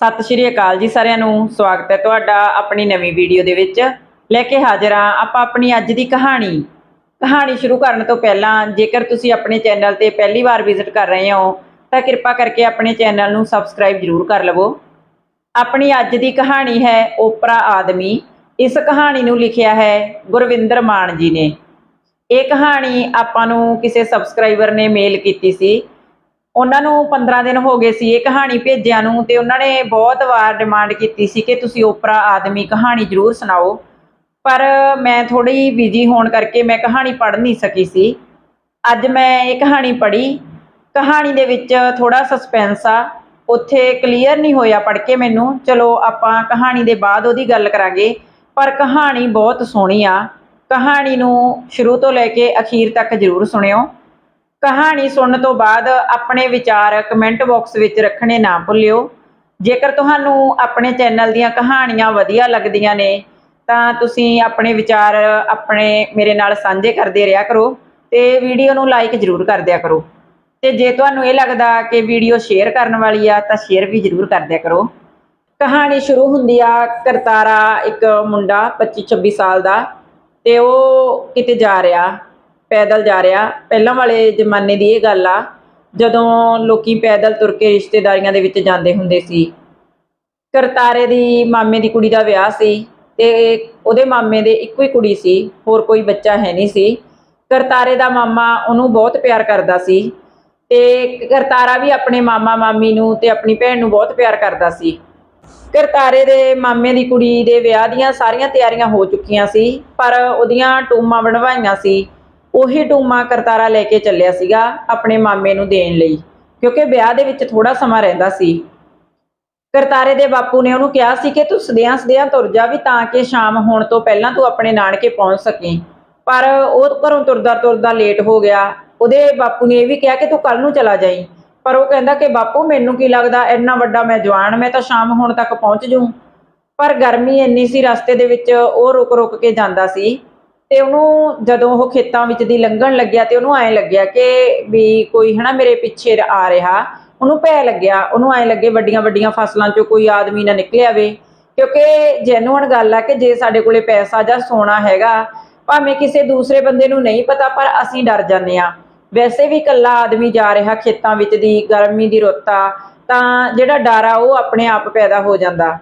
ਸਤਿ ਸ਼੍ਰੀ ਅਕਾਲ ਜੀ ਸਾਰਿਆਂ ਨੂੰ। ਸਵਾਗਤ ਹੈ ਤੁਹਾਡਾ ਆਪਣੀ ਨਵੀਂ ਵੀਡੀਓ ਦੇ ਵਿੱਚ। ਲੈ ਕੇ ਹਾਜ਼ਰ ਹਾਂ ਆਪਾਂ ਆਪਣੀ ਅੱਜ ਦੀ ਕਹਾਣੀ। ਕਹਾਣੀ ਸ਼ੁਰੂ ਕਰਨ ਤੋਂ ਪਹਿਲਾਂ ਜੇਕਰ ਤੁਸੀਂ ਆਪਣੇ ਚੈਨਲ ਤੇ ਪਹਿਲੀ ਵਾਰ ਵਿਜ਼ਿਟ ਕਰ ਰਹੇ ਹੋ, ਤਾਂ ਕਿਰਪਾ ਕਰਕੇ ਆਪਣੇ ਚੈਨਲ ਨੂੰ ਸਬਸਕ੍ਰਾਈਬ ਜ਼ਰੂਰ ਕਰ ਲਵੋ। ਆਪਣੀ ਅੱਜ ਦੀ ਕਹਾਣੀ ਹੈ ਓਪਰਾ ਆਦਮੀ। ਇਸ ਕਹਾਣੀ ਨੂੰ ਲਿਖਿਆ ਹੈ ਗੁਰਵਿੰਦਰ ਮਾਨ ਜੀ ਨੇ। ਇਹ ਕਹਾਣੀ ਆਪਾਂ ਨੂੰ ਕਿਸੇ ਸਬਸਕ੍ਰਾਈਬਰ ਨੇ ਮੇਲ ਕੀਤੀ ਸੀ। ਉਹਨਾਂ ਨੂੰ 15 ਦਿਨ ਹੋ ਗਏ ਸੀ ਇਹ ਕਹਾਣੀ ਭੇਜਿਆਂ ਨੂੰ ਤੇ ਉਹਨਾਂ ਨੇ ਬਹੁਤ ਵਾਰ ਡਿਮਾਂਡ ਕੀਤੀ ਸੀ ਕਿ ਤੁਸੀਂ ਓਪਰਾ ਆਦਮੀ ਕਹਾਣੀ ਜ਼ਰੂਰ ਸੁਣਾਓ। ਪਰ ਮੈਂ ਥੋੜੀ ਬਿਜ਼ੀ ਹੋਣ ਕਰਕੇ ਮੈਂ ਕਹਾਣੀ ਪੜ੍ਹ ਨਹੀਂ ਸਕੀ ਸੀ। ਅੱਜ ਮੈਂ ਇਹ ਕਹਾਣੀ ਪੜ੍ਹੀ। ਕਹਾਣੀ ਦੇ ਵਿੱਚ ਥੋੜਾ ਸਸਪੈਂਸ ਆ। ਉੱਥੇ ਕਲੀਅਰ ਨਹੀਂ ਹੋਇਆ ਪੜ੍ਹ ਕੇ ਮੈਨੂੰ। ਚਲੋ ਆਪਾਂ ਕਹਾਣੀ ਦੇ ਬਾਅਦ ਉਹਦੀ ਗੱਲ ਕਰਾਂਗੇ। ਪਰ ਕਹਾਣੀ ਬਹੁਤ ਸੋਹਣੀ ਆ। ਕਹਾਣੀ ਨੂੰ ਸ਼ੁਰੂ ਤੋਂ ਲੈ ਕੇ ਅਖੀਰ ਤੱਕ ਜ਼ਰੂਰ ਸੁਣਿਓ। ਕਹਾਣੀ ਸੁਣਨ ਤੋਂ ਬਾਅਦ ਆਪਣੇ ਵਿਚਾਰ ਕਮੈਂਟ ਬਾਕਸ ਵਿੱਚ ਰੱਖਣੇ ਨਾ ਭੁੱਲਿਓ। ਜੇਕਰ ਤੁਹਾਨੂੰ ਆਪਣੇ ਚੈਨਲ ਦੀਆਂ ਕਹਾਣੀਆਂ ਵਧੀਆ ਲੱਗਦੀਆਂ ਨੇ, ਤਾਂ ਤੁਸੀਂ ਆਪਣੇ ਵਿਚਾਰ ਆਪਣੇ ਮੇਰੇ ਨਾਲ ਸਾਂਝੇ ਕਰਦੇ ਰਿਹਾ ਕਰੋ ਤੇ ਵੀਡੀਓ ਨੂੰ ਲਾਈਕ ਜ਼ਰੂਰ ਕਰ ਦਿਆ ਕਰੋ। ਤੇ ਜੇ ਤੁਹਾਨੂੰ ਇਹ ਲੱਗਦਾ ਕਿ ਵੀਡੀਓ ਸ਼ੇਅਰ ਕਰਨ ਵਾਲੀ ਆ, ਤਾਂ ਸ਼ੇਅਰ ਵੀ ਜ਼ਰੂਰ ਕਰ ਦਿਆ ਕਰੋ। ਕਹਾਣੀ ਸ਼ੁਰੂ ਹੁੰਦੀ ਆ ਕਰਤਾਰਾ ਇੱਕ ਮੁੰਡਾ 25 26 ਸਾਲ ਦਾ ਤੇ ਉਹ ਕਿਤੇ ਜਾ ਰਿਹਾ। ਪੈਦਲ ਜਾ ਰਿਹਾ। ਪਹਿਲਾਂ ਵਾਲੇ ਜ਼ਮਾਨੇ ਦੀ ਇਹ ਗੱਲ ਆ, ਜਦੋਂ ਲੋਕੀ ਪੈਦਲ ਤੁਰ ਕੇ ਰਿਸ਼ਤੇਦਾਰੀਆਂ ਦੇ ਵਿੱਚ ਜਾਂਦੇ ਹੁੰਦੇ ਸੀ। ਕਰਤਾਰੇ ਦੀ ਮਾਮੇ ਦੀ ਕੁੜੀ ਦਾ ਵਿਆਹ ਸੀ ਤੇ ਉਹਦੇ ਮਾਮੇ ਦੇ ਇੱਕੋ ਹੀ ਕੁੜੀ ਸੀ, ਹੋਰ ਕੋਈ ਬੱਚਾ ਹੈ ਨਹੀਂ ਸੀ। ਕਰਤਾਰੇ ਦਾ ਮਾਮਾ ਉਹਨੂੰ ਬਹੁਤ ਪਿਆਰ ਕਰਦਾ ਸੀ ਤੇ ਕਰਤਾਰਾ ਵੀ ਆਪਣੇ ਮਾਮਾ, ਮਾਮੀ ਨੂੰ ਤੇ ਆਪਣੀ ਭੈਣ ਨੂੰ ਬਹੁਤ ਪਿਆਰ ਕਰਦਾ ਸੀ। ਕਰਤਾਰੇ ਦੇ ਮਾਮੇ ਦੀ ਕੁੜੀ ਦੇ ਵਿਆਹ ਦੀਆਂ ਸਾਰੀਆਂ ਤਿਆਰੀਆਂ ਹੋ ਚੁੱਕੀਆਂ ਸੀ, ਪਰ ਉਹਦੀਆਂ ਟੂਮਾਂ ਬਣਵਾਈਆਂ ਸੀ। ਉਹੀ ਟੂਮਾਂ ਕਰਤਾਰਾ ਲੈ ਕੇ ਚੱਲਿਆ ਸੀਗਾ ਆਪਣੇ ਮਾਮੇ ਨੂੰ ਦੇਣ ਲਈ, ਕਿਉਂਕਿ ਵਿਆਹ ਦੇ ਵਿੱਚ ਥੋੜਾ ਸਮਾਂ ਰਹਿੰਦਾ ਸੀ। ਕਰਤਾਰੇ ਦੇ ਬਾਪੂ ਨੇ ਉਹਨੂੰ ਕਿਹਾ ਸੀ ਕਿ ਤੂੰ ਸਦਿਆਂ ਸਦਿਆਂ ਤੁਰ ਜਾ ਵੀ ਤਾਂ ਕਿ ਸ਼ਾਮ ਹੋਣ ਤੋਂ ਪਹਿਲਾਂ ਤੂੰ ਆਪਣੇ ਨਾਨਕੇ ਪਹੁੰਚ ਸਕੇ। ਪਰ ਉਹ ਘਰੋਂ ਤੁਰਦਾ ਤੁਰਦਾ ਲੇਟ ਹੋ ਗਿਆ। ਉਹਦੇ ਬਾਪੂ ਨੇ ਇਹ ਵੀ ਕਿਹਾ ਕਿ ਤੂੰ ਕੱਲ ਨੂੰ ਚਲਾ ਜਾਈਂ। ਪਰ ਉਹ ਕਹਿੰਦਾ ਕਿ ਬਾਪੂ, ਮੈਨੂੰ ਕੀ ਲੱਗਦਾ, ਇੰਨਾ ਵੱਡਾ ਮੈਂ ਜਵਾਨ, ਮੈਂ ਤਾਂ ਸ਼ਾਮ ਹੋਣ ਤੱਕ ਪਹੁੰਚ ਜੂ। ਪਰ ਗਰਮੀ ਇੰਨੀ ਸੀ ਰਸਤੇ ਦੇ ਵਿੱਚ, ਉਹ ਰੁਕ ਰੁਕ ਕੇ ਜਾਂਦਾ ਸੀ। ਤੇ ਉਹਨੂੰ ਜਦੋਂ ਉਹ ਖੇਤਾਂ ਵਿੱਚ ਦੀ ਲੰਘਣ ਲੱਗਿਆ ਤੇ ਉਹਨੂੰ ਐਂ ਲੱਗਿਆ ਕਿ ਵੀ ਕੋਈ ਹਨਾ ਮੇਰੇ ਪਿੱਛੇ ਆ ਰਿਹਾ। ਉਹਨੂੰ ਭੈ ਲੱਗਿਆ। ਉਹਨੂੰ ਐਂ ਲੱਗੇ ਵੱਡੀਆਂ ਵੱਡੀਆਂ ਫਸਲਾਂ 'ਚੋਂ ਕੋਈ ਆਦਮੀ ਨਾ ਨਿਕਲਿਆ ਵੇ। ਕਿਉਂਕਿ ਜੈਨੂਅਨ ਗੱਲ ਆ ਕਿ ਜੇ ਸਾਡੇ ਕੋਲੇ ਪੈਸਾ ਜਾਂ ਸੋਨਾ ਹੈਗਾ, ਭਾਵੇਂ ਕਿਸੇ ਦੂਸਰੇ ਬੰਦੇ ਨੂੰ ਨਹੀਂ ਪਤਾ, ਪਰ ਅਸੀਂ ਡਰ ਜਾਂਦੇ ਆ ਵੈਸੇ ਵੀ ਇਕੱਲਾ ਆਦਮੀ ਜਾ ਰਿਹਾ ਖੇਤਾਂ ਵਿੱਚ ਦੀ, ਗਰਮੀ ਦੀ ਰੁੱਤ ਆ, ਤਾਂ ਜਿਹੜਾ ਡਰ ਆ ਉਹ ਆਪਣੇ ਆਪ ਪੈਦਾ ਹੋ ਜਾਂਦਾ।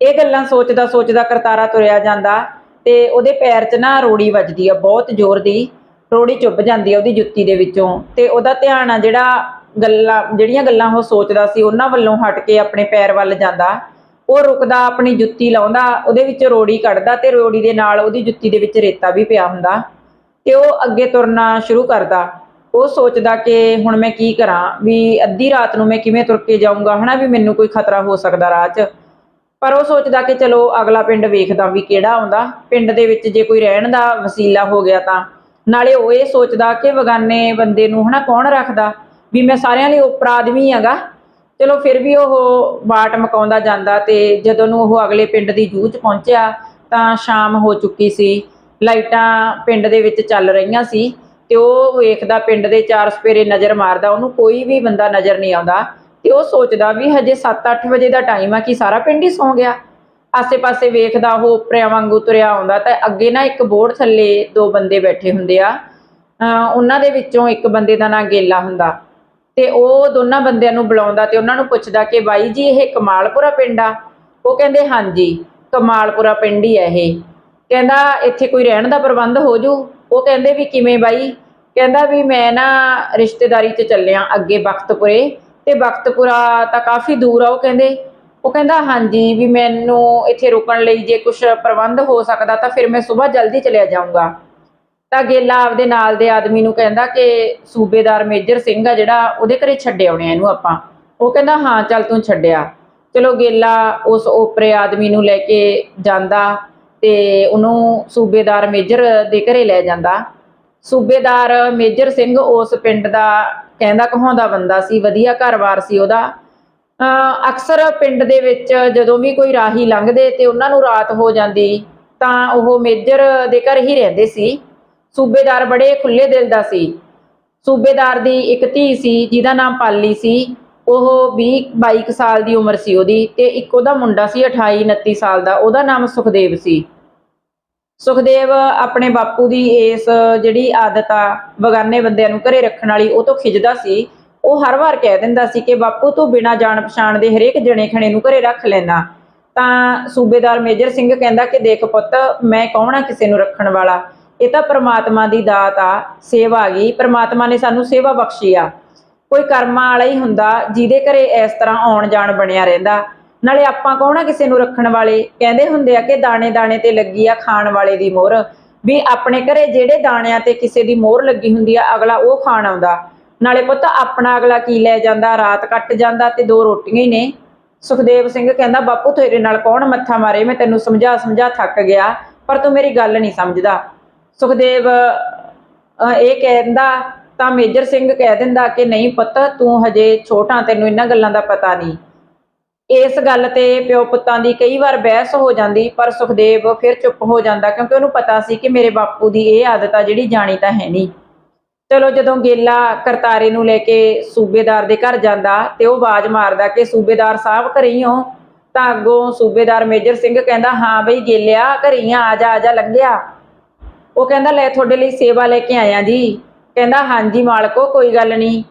ਇਹ ਗੱਲਾਂ ਸੋਚਦਾ ਸੋਚਦਾ ਕਰਤਾਰਾ ਤੁਰਿਆ ਜਾਂਦਾ। ਤੇ ਉਹਦੇ ਪੈਰ 'ਚ ਨਾ ਰੋੜੀ ਵੱਜਦੀ ਆ, ਬਹੁਤ ਜ਼ੋਰ ਦੀ। ਰੋੜੀ ਚੁੱਭ ਜਾਂਦੀ ਆ ਉਹਦੀ ਜੁੱਤੀ ਦੇ ਵਿੱਚੋਂ। ਤੇ ਉਹਦਾ ਧਿਆਨ ਆ ਜਿਹੜਾ ਗੱਲਾਂ, ਜਿਹੜੀਆਂ ਗੱਲਾਂ ਉਹ ਸੋਚਦਾ ਸੀ, ਉਹਨਾਂ ਵੱਲੋਂ ਹਟ ਕੇ ਆਪਣੇ ਪੈਰ ਵੱਲ ਜਾਂਦਾ। ਉਹ ਰੁਕਦਾ, ਆਪਣੀ ਜੁੱਤੀ ਲਾਉਂਦਾ, ਉਹਦੇ ਵਿੱਚ ਰੋੜੀ ਕੱਢਦਾ ਤੇ ਰੋੜੀ ਦੇ ਨਾਲ ਉਹਦੀ ਜੁੱਤੀ ਦੇ ਵਿੱਚ ਰੇਤਾ ਵੀ ਪਿਆ ਹੁੰਦਾ। ਤੇ ਉਹ ਅੱਗੇ ਤੁਰਨਾ ਸ਼ੁਰੂ ਕਰਦਾ। ਉਹ ਸੋਚਦਾ ਕਿ ਹੁਣ ਮੈਂ ਕੀ ਕਰਾਂ, ਵੀ ਅੱਧੀ ਰਾਤ ਨੂੰ ਮੈਂ ਕਿਵੇਂ ਤੁਰ ਕੇ ਜਾਊਂਗਾ, ਹਨਾ, ਵੀ ਮੈਨੂੰ ਕੋਈ ਖਤਰਾ ਹੋ ਸਕਦਾ ਰਾਹ 'ਚ। ਪਰ ਉਹ ਸੋਚਦਾ ਕਿ ਚਲੋ ਅਗਲਾ ਪਿੰਡ ਵੇਖਦਾ ਵੀ ਕਿਹੜਾ ਆਉਂਦਾ। ਪਿੰਡ ਦੇ ਵਿੱਚ ਜੇ ਕੋਈ ਰਹਿਣ ਦਾ ਵਸੀਲਾ ਹੋ ਗਿਆ ਤਾਂ। ਨਾਲੇ ਉਹ ਇਹ ਸੋਚਦਾ ਕਿ ਵਗਾਨੇ ਬੰਦੇ ਨੂੰ ਹਨਾ ਕੌਣ ਰੱਖਦਾ? ਵੀ ਮੈਂ ਸਾਰਿਆਂ ਲਈ ਉਪਰ ਆਦਮੀ ਹੈਗਾ। ਚਲੋ ਫਿਰ ਵੀ ਉਹ ਬਾਟ ਮਕਾਉਂਦਾ ਜਾਂਦਾ ਤੇ ਜਦੋਂ ਨੂੰ ਉਹ ਅਗਲੇ ਪਿੰਡ ਦੀ ਜੂਹ 'ਚ ਪਹੁੰਚਿਆ ਤਾਂ ਸ਼ਾਮ ਹੋ ਚੁੱਕੀ ਸੀ। ਲਾਈਟਾਂ ਪਿੰਡ ਦੇ ਵਿੱਚ ਚੱਲ ਰਹੀਆਂ ਸੀ ਤੇ ਉਹ ਵੇਖਦਾ ਪਿੰਡ ਦੇ ਚਾਰ ਸਪੇਰੇ ਨਜ਼ਰ ਮਾਰਦਾ। ਉਹਨੂੰ ਕੋਈ ਵੀ ਬੰਦਾ ਨਜ਼ਰ ਨਹੀਂ ਆਉਂਦਾ। ਤੇ ਉਹ ਸੋਚਦਾ ਵੀ ਹਜੇ 7-8 ਵਜੇ ਦਾ ਟਾਈਮ ਆ ਕਿ ਸਾਰਾ ਪਿੰਡ ਹੀ ਸੌਂ ਗਿਆ। ਆਸੇ-ਪਾਸੇ ਵੇਖਦਾ ਉਹ ਉਪਰਿਆਂ ਵਾਂਗੂ ਤੁਰਿਆ ਆਉਂਦਾ ਤਾਂ ਅੱਗੇ ਨਾ ਇੱਕ ਬੋਰਡ ਥੱਲੇ ਦੋ ਬੰਦੇ ਬੈਠੇ ਹੁੰਦੇ ਆ। ਉਹਨਾਂ ਦੇ ਵਿੱਚੋਂ ਇੱਕ ਬੰਦੇ ਦਾ ਨਾਂ ਗੇਲਾ ਹੁੰਦਾ। ਤੇ ਉਹ ਦੋਨਾਂ ਬੰਦਿਆਂ ਨੂੰ ਬੁਲਾਉਂਦਾ ਤੇ ਉਹਨਾਂ ਨੂੰ ਪੁੱਛਦਾ ਕਿ ਬਾਈ ਜੀ, ਇਹ ਕਮਾਲਪੁਰਾ ਪਿੰਡ ਆ? ਉਹ ਕਹਿੰਦੇ, ਹਾਂਜੀ, ਕਮਾਲਪੁਰਾ ਪਿੰਡ ਹੀ ਹੈ ਇਹ। ਕਹਿੰਦਾ, ਇੱਥੇ ਕੋਈ ਰਹਿਣ ਦਾ ਪ੍ਰਬੰਧ ਹੋ ਜੂ? ਉਹ ਕਹਿੰਦੇ ਵੀ ਕਿਵੇਂ ਬਾਈ? ਕਹਿੰਦਾ ਵੀ ਮੈਂ ਨਾ ਰਿਸ਼ਤੇਦਾਰੀ 'ਚ ਚੱਲਿਆ ਅੱਗੇ ਬਖਤਪੁਰੇ। ਤੇ ਬਖਤਪੁਰਾ ਤਾਂ ਕਾਫੀ ਦੂਰ ਆ, ਉਹ ਕਹਿੰਦੇ, ਉਹ ਕਹਿੰਦਾ, ਹਾਂਜੀ, ਵੀ ਮੈਨੂੰ ਇੱਥੇ ਰੁਕਣ ਲਈ ਜੇ ਕੁਝ ਪ੍ਰਬੰਧ ਹੋ ਸਕਦਾ ਤਾਂ ਫਿਰ ਮੈਂ ਸਵੇਰ ਜਲਦੀ ਚਲਿਆ ਜਾਊਂਗਾ। ਤਾਂ ਗੇਲਾ ਆਪਦੇ ਨਾਲ ਦੇ ਆਦਮੀ ਨੂੰ ਕਹਿੰਦਾ ਕਿ ਸੂਬੇਦਾਰ ਮੇਜਰ ਸਿੰਘ ਆ ਜਿਹੜਾ, ਉਹਦੇ ਘਰੇ ਛੱਡੇ ਆਉਣੇ ਇਹਨੂੰ ਆਪਾਂ। ਉਹ ਕਹਿੰਦਾ, ਹਾਂ, ਚੱਲ ਤੂੰ ਛੱਡਿਆ। ਚਲੋ ਗੇਲਾ ਉਸ ਓਪਰੇ ਆਦਮੀ ਨੂੰ ਲੈ ਕੇ ਜਾਂਦਾ ਤੇ ਉਹਨੂੰ ਸੂਬੇਦਾਰ ਮੇਜਰ ਦੇ ਘਰੇ ਲੈ ਜਾਂਦਾ। ਸੂਬੇਦਾਰ ਮੇਜਰ ਸਿੰਘ ਉਸ ਪਿੰਡ ਦਾ ਕਹਿੰਦਾ ਕਹਾਉਂਦਾ ਬੰਦਾ ਸੀ, ਵਧੀਆ ਘਰ-ਬਾਰ ਸੀ ਉਹਦਾ। ਅਕਸਰ ਪਿੰਡ ਦੇ ਵਿੱਚ ਜਦੋਂ ਵੀ ਕੋਈ ਰਾਹੀ ਲੰਘਦੇ ਤੇ ਉਹਨਾਂ ਨੂੰ ਰਾਤ ਹੋ ਜਾਂਦੀ, ਤਾਂ ਉਹ ਮੇਜਰ ਦੇ ਘਰ ਹੀ ਰਹਿੰਦੇ ਸੀ। ਸੂਬੇਦਾਰ ਬੜੇ ਖੁੱਲੇ ਦਿਲ ਦਾ ਸੀ। ਸੂਬੇਦਾਰ ਦੀ ਇੱਕ ਧੀ ਸੀ, ਜਿਹਦਾ ਨਾਮ ਪਾਲੀ ਸੀ। ਉਹ 20 22 ਕੁ ਸਾਲ ਦੀ ਉਮਰ ਸੀ ਉਹਦੀ ਤੇ ਇੱਕ ਉਹਦਾ ਮੁੰਡਾ ਸੀ 28 29 ਸਾਲ ਦਾ, ਉਹਦਾ ਨਾਮ ਸੁਖਦੇਵ ਸੀ। ਸੁਖਦੇਵ ਆਪਣੇ ਬਾਪੂ ਦੀ ਇਸ ਜਿਹੜੀ ਆਦਤ ਆ, ਬਗਾਨੇ ਬੰਦਿਆਂ ਨੂੰ ਘਰੇ ਰੱਖਣ ਵਾਲੀ, ਉਹ ਤੋਂ ਖਿਜਦਾ ਸੀ। ਉਹ ਹਰ ਵਾਰ ਕਹਿ ਦਿੰਦਾ ਸੀ ਕਿ, ਬਾਪੂ, ਤੂੰ ਬਿਨਾਂ ਜਾਣ ਪਛਾਣ ਦੇ ਹਰੇਕ ਜਣੇ ਖਣੇ ਨੂੰ ਘਰੇ ਰੱਖ ਲੈਣਾ ਤਾਂ ਸੂਬੇਦਾਰ ਮੇਜਰ ਸਿੰਘ ਕਹਿੰਦਾ ਕਿ, ਦੇਖ ਪੁੱਤ, ਮੈਂ ਕੌਣ ਆ ਕਿਸੇ ਨੂੰ ਰੱਖਣ ਵਾਲਾ? ਇਹ ਤਾਂ ਪ੍ਰਮਾਤਮਾ ਦੀ ਦਾਤ ਆ, ਸੇਵਾ ਆ ਗਈ। ਪ੍ਰਮਾਤਮਾ ਨੇ ਸਾਨੂੰ ਸੇਵਾ ਬਖਸ਼ੀ ਆ। ਕੋਈ ਕਰਮਾਂ ਵਾਲਾ ਹੀ ਹੁੰਦਾ, ਜਿਹਦੇ ਘਰੇ ਇਸ ਤਰ੍ਹਾਂ ਆਉਣ ਜਾਣ ਬਣਿਆ ਰਹਿੰਦਾ। ਨਾਲੇ ਆਪਾਂ ਕੌਣ ਆ ਕਿਸੇ ਨੂੰ ਰੱਖਣ ਵਾਲੇ? ਕਹਿੰਦੇ ਹੁੰਦੇ ਆ ਕਿ ਦਾਣੇ ਦਾਣੇ ਤੇ ਲੱਗੀ ਆ ਖਾਣ ਵਾਲੇ ਦੀ ਮੋਹਰ। ਵੀ ਆਪਣੇ ਘਰੇ ਜਿਹੜੇ ਦਾਣਿਆਂ ਤੇ ਕਿਸੇ ਦੀ ਮੋਹਰ ਲੱਗੀ ਹੁੰਦੀ ਆ ਅਗਲਾ ਉਹ ਖਾਣ ਆਉਂਦਾ। ਨਾਲੇ ਪੁੱਤ ਆਪਣਾ ਅਗਲਾ ਕੀ ਲੈ ਜਾਂਦਾ? ਰਾਤ ਕੱਟ ਜਾਂਦਾ ਤੇ ਦੋ ਰੋਟੀਆਂ ਹੀ ਨੇ। ਸੁਖਦੇਵ ਸਿੰਘ ਕਹਿੰਦਾ ਬਾਪੂ ਤੇਰੇ ਨਾਲ ਕੌਣ ਮੱਥਾ ਮਾਰੇ? ਮੈਂ ਤੈਨੂੰ ਸਮਝਾ ਸਮਝਾ ਥੱਕ ਗਿਆ ਪਰ ਤੂੰ ਮੇਰੀ ਗੱਲ ਨਹੀਂ ਸਮਝਦਾ। ਸੁਖਦੇਵ ਅਹ, ਇਹ ਕਹਿੰਦਾ ਤਾਂ ਮੇਜਰ ਸਿੰਘ ਕਹਿ ਦਿੰਦਾ ਕਿ ਨਹੀਂ ਪੁੱਤ ਤੂੰ ਹਜੇ ਛੋਟਾ ਤੈਨੂੰ ਇਹਨਾਂ ਗੱਲਾਂ ਦਾ ਪਤਾ ਨਹੀਂ। ਇਸ ਗੱਲ ਤੇ ਪਿਓ ਪੁੱਤਾਂ ਦੀ ਕਈ ਵਾਰ ਬਹਿਸ ਹੋ ਜਾਂਦੀ, ਪਰ ਸੁਖਦੇਵ ਫਿਰ ਚੁੱਪ ਹੋ ਜਾਂਦਾ ਕਿਉਂਕਿ ਉਹਨੂੰ ਪਤਾ ਸੀ ਕਿ ਮੇਰੇ ਬਾਪੂ ਦੀ ਇਹ ਆਦਤ ਆ ਜਿਹੜੀ ਜਾਣੀ ਤਾਂ ਹੈ ਨਹੀਂ। ਚਲੋ ਜਦੋਂ ਗੇਲਾ ਕਰਤਾਰੇ ਨੂੰ ਲੈ ਕੇ ਸੂਬੇਦਾਰ ਦੇ ਘਰ ਜਾਂਦਾ ਤੇ ਉਹ ਆਵਾਜ਼ ਮਾਰਦਾ ਕਿ ਸੂਬੇਦਾਰ ਸਾਹਿਬ ਘਰੇ ਹੀ ਹੋ। ਤਾਂ ਅੱਗੋਂ ਸੂਬੇਦਾਰ ਮੇਜਰ ਸਿੰਘ ਕਹਿੰਦਾ, ਹਾਂ ਬਈ ਗੇਲਿਆ, ਘਰੇ ਹੀ ਆ ਜਾ ਆ ਜਾ, ਲੰਘਿਆ। ਉਹ ਕਹਿੰਦਾ, ਲੈ ਤੁਹਾਡੇ ਲਈ ਸੇਵਾ ਲੈ ਕੇ ਆਇਆ ਜੀ। ਕਹਿੰਦਾ, ਹਾਂਜੀ ਮਾਲਕੋ, ਕੋਈ ਗੱਲ ਨਹੀਂ।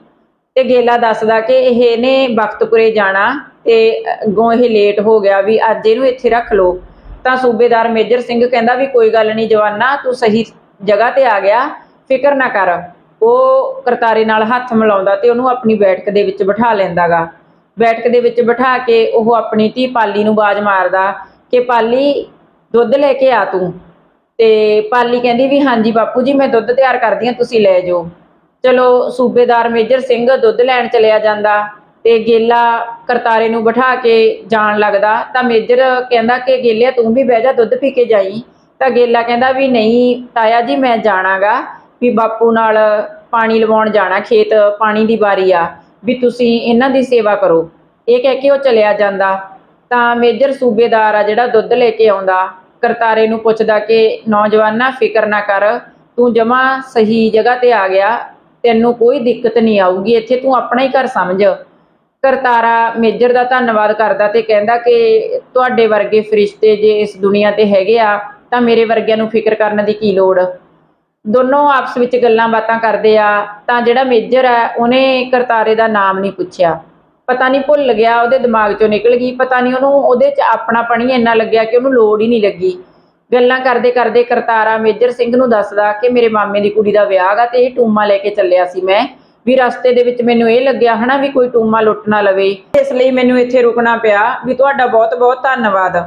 ਤੇ ਗੇਲਾ ਦੱਸਦਾ ਕਿ ਇਹ ਇਹਨੇ ਬਖਤਪੁਰੇ ਜਾਣਾ। ਤੇ ਅੱਗੋਂ ਇਹ ਲੇਟ ਹੋ ਗਿਆ ਵੀ ਅੱਜ ਇਹਨੂੰ ਇੱਥੇ ਰੱਖ ਲਓ। ਤਾਂ ਸੂਬੇਦਾਰ ਮੇਜਰ ਸਿੰਘ ਕਹਿੰਦਾ ਵੀ ਕੋਈ ਗੱਲ ਨਹੀਂ ਜਵਾਨਾ, ਤੂੰ ਸਹੀ ਜਗ੍ਹਾ ਤੇ ਆ ਗਿਆ, ਫਿਕਰ ਨਾ ਕਰ। ਉਹ ਕਰਤਾਰੇ ਨਾਲ ਹੱਥ ਮਿਲਾਉਂਦਾ ਤੇ ਉਹਨੂੰ ਆਪਣੀ ਬੈਠਕ ਦੇ ਵਿੱਚ ਬਿਠਾ ਲੈਂਦਾਗਾ। ਬੈਠਕ ਦੇ ਵਿੱਚ ਬਿਠਾ ਕੇ ਉਹ ਆਪਣੀ ਧੀ ਪਾਲੀ ਨੂੰ ਬਾਜ਼ ਮਾਰਦਾ ਕਿ ਪਾਲੀ, ਦੁੱਧ ਲੈ ਕੇ ਆ ਤੂੰ। ਤੇ ਪਾਲੀ ਕਹਿੰਦੀ ਵੀ ਹਾਂਜੀ ਬਾਪੂ ਜੀ, ਮੈਂ ਦੁੱਧ ਤਿਆਰ ਕਰਦੀ ਹਾਂ, ਤੁਸੀਂ ਲੈ ਜਾਓ। ਚਲੋ ਸੂਬੇਦਾਰ ਮੇਜਰ ਸਿੰਘ ਦੁੱਧ ਲੈਣ ਚਲਿਆ ਜਾਂਦਾ। ਤੇ ਗੇਲਾ ਕਰਤਾਰੇ ਨੂੰ ਬਿਠਾ ਕੇ ਜਾਣ ਲੱਗਦਾ। ਤਾਂ ਮੇਜਰ ਕਹਿੰਦਾ ਕਿ ਗੇਲਿਆ, ਤੂੰ ਵੀ ਬਹਿ ਜਾ, ਦੁੱਧ ਪੀ ਕੇ ਜਾਈ। ਤਾਂ ਗੇਲਾ ਕਹਿੰਦਾ ਵੀ ਨਹੀਂ, ਤਾਇਆ ਜੀ, ਮੈਂ ਜਾਣਾਗਾ ਵੀ ਬਾਪੂ ਨਾਲ ਪਾਣੀ ਲਵਾਉਣ ਜਾਣਾ, ਖੇਤ ਪਾਣੀ ਦੀ ਵਾਰੀ ਆ, ਵੀ ਤੁਸੀਂ ਇਹਨਾਂ ਦੀ ਸੇਵਾ ਕਰੋ। ਇਹ ਕਹਿ ਕੇ ਉਹ ਚਲਿਆ ਜਾਂਦਾ। ਤਾਂ ਮੇਜਰ ਸੂਬੇਦਾਰ ਆ ਜਿਹੜਾ ਦੁੱਧ ਲੈ ਕੇ ਆਉਂਦਾ, ਕਰਤਾਰੇ ਨੂੰ ਪੁੱਛਦਾ ਕਿ, ਨੌਜਵਾਨਾ, ਫਿਕਰ ਨਾ ਕਰ, ਤੂੰ ਜਮਾ ਸਹੀ ਜਗ੍ਹਾ ਤੇ ਆ ਗਿਆ, ਤੈਨੂੰ ਕੋਈ ਦਿੱਕਤ ਨਹੀਂ ਆਊਗੀ, ਇੱਥੇ ਤੂੰ ਆਪਣਾ ਹੀ ਘਰ ਸਮਝ। ਕਰਤਾਰਾ ਮੇਜਰ ਦਾ ਧੰਨਵਾਦ ਕਰਦਾ ਤੇ ਕਹਿੰਦਾ ਕਿ ਤੁਹਾਡੇ ਵਰਗੇ ਫਰਿਸ਼ਤੇ ਜੇ ਇਸ ਦੁਨੀਆ ਤੇ ਹੈਗੇ ਆ, ਤਾਂ ਮੇਰੇ ਵਰਗਿਆਂ ਨੂੰ ਫਿਕਰ ਕਰਨ ਦੀ ਕੀ ਲੋੜ? ਦੋਨੋਂ ਆਪਸ ਵਿੱਚ ਗੱਲਾਂ ਬਾਤਾਂ ਕਰਦੇ ਆ, ਤਾਂ ਜਿਹੜਾ ਮੇਜਰ ਹੈ, ਉਹਨੇ ਕਰਤਾਰੇ ਦਾ ਨਾਮ ਨਹੀਂ ਪੁੱਛਿਆ। ਪਤਾ ਨਹੀਂ ਭੁੱਲ ਗਿਆ, ਉਹਦੇ ਦਿਮਾਗ ਚੋਂ ਨਿਕਲ ਗਈ, ਪਤਾ ਨਹੀਂ ਉਹਨੂੰ ਉਹਦੇ 'ਚ ਆਪਣਾ ਪਣੀ ਇੰਨਾ ਲੱਗਿਆ ਕਿ ਉਹਨੂੰ ਲੋੜ ਹੀ ਨਹੀਂ ਲੱਗੀ। ਗੱਲਾਂ ਕਰਦੇ ਕਰਦੇ ਕਰਤਾਰਾ ਮੇਜਰ ਸਿੰਘ ਨੂੰ ਦੱਸਦਾ ਕਿ ਮੇਰੇ ਮਾਮੇ ਦੀ ਕੁੜੀ ਦਾ ਵਿਆਹ ਗਾ ਤੇ ਇਹ ਟੂਮਾ ਲੈ ਕੇ ਚੱਲਿਆ ਸੀ ਮੈਂ। ਵੀ ਰਸਤੇ ਦੇ ਵਿੱਚ ਮੈਨੂੰ ਇਹ ਲੱਗਿਆ ਹਨਾ ਵੀ ਕੋਈ ਟੂਮਾ ਲੁੱਟ ਨਾ ਲਵੇ। ਇਸ ਲਈ ਮੈਨੂੰ ਇੱਥੇ ਰੁਕਣਾ ਪਿਆ ਵੀ ਤੁਹਾਡਾ ਬਹੁਤ ਬਹੁਤ ਧੰਨਵਾਦ।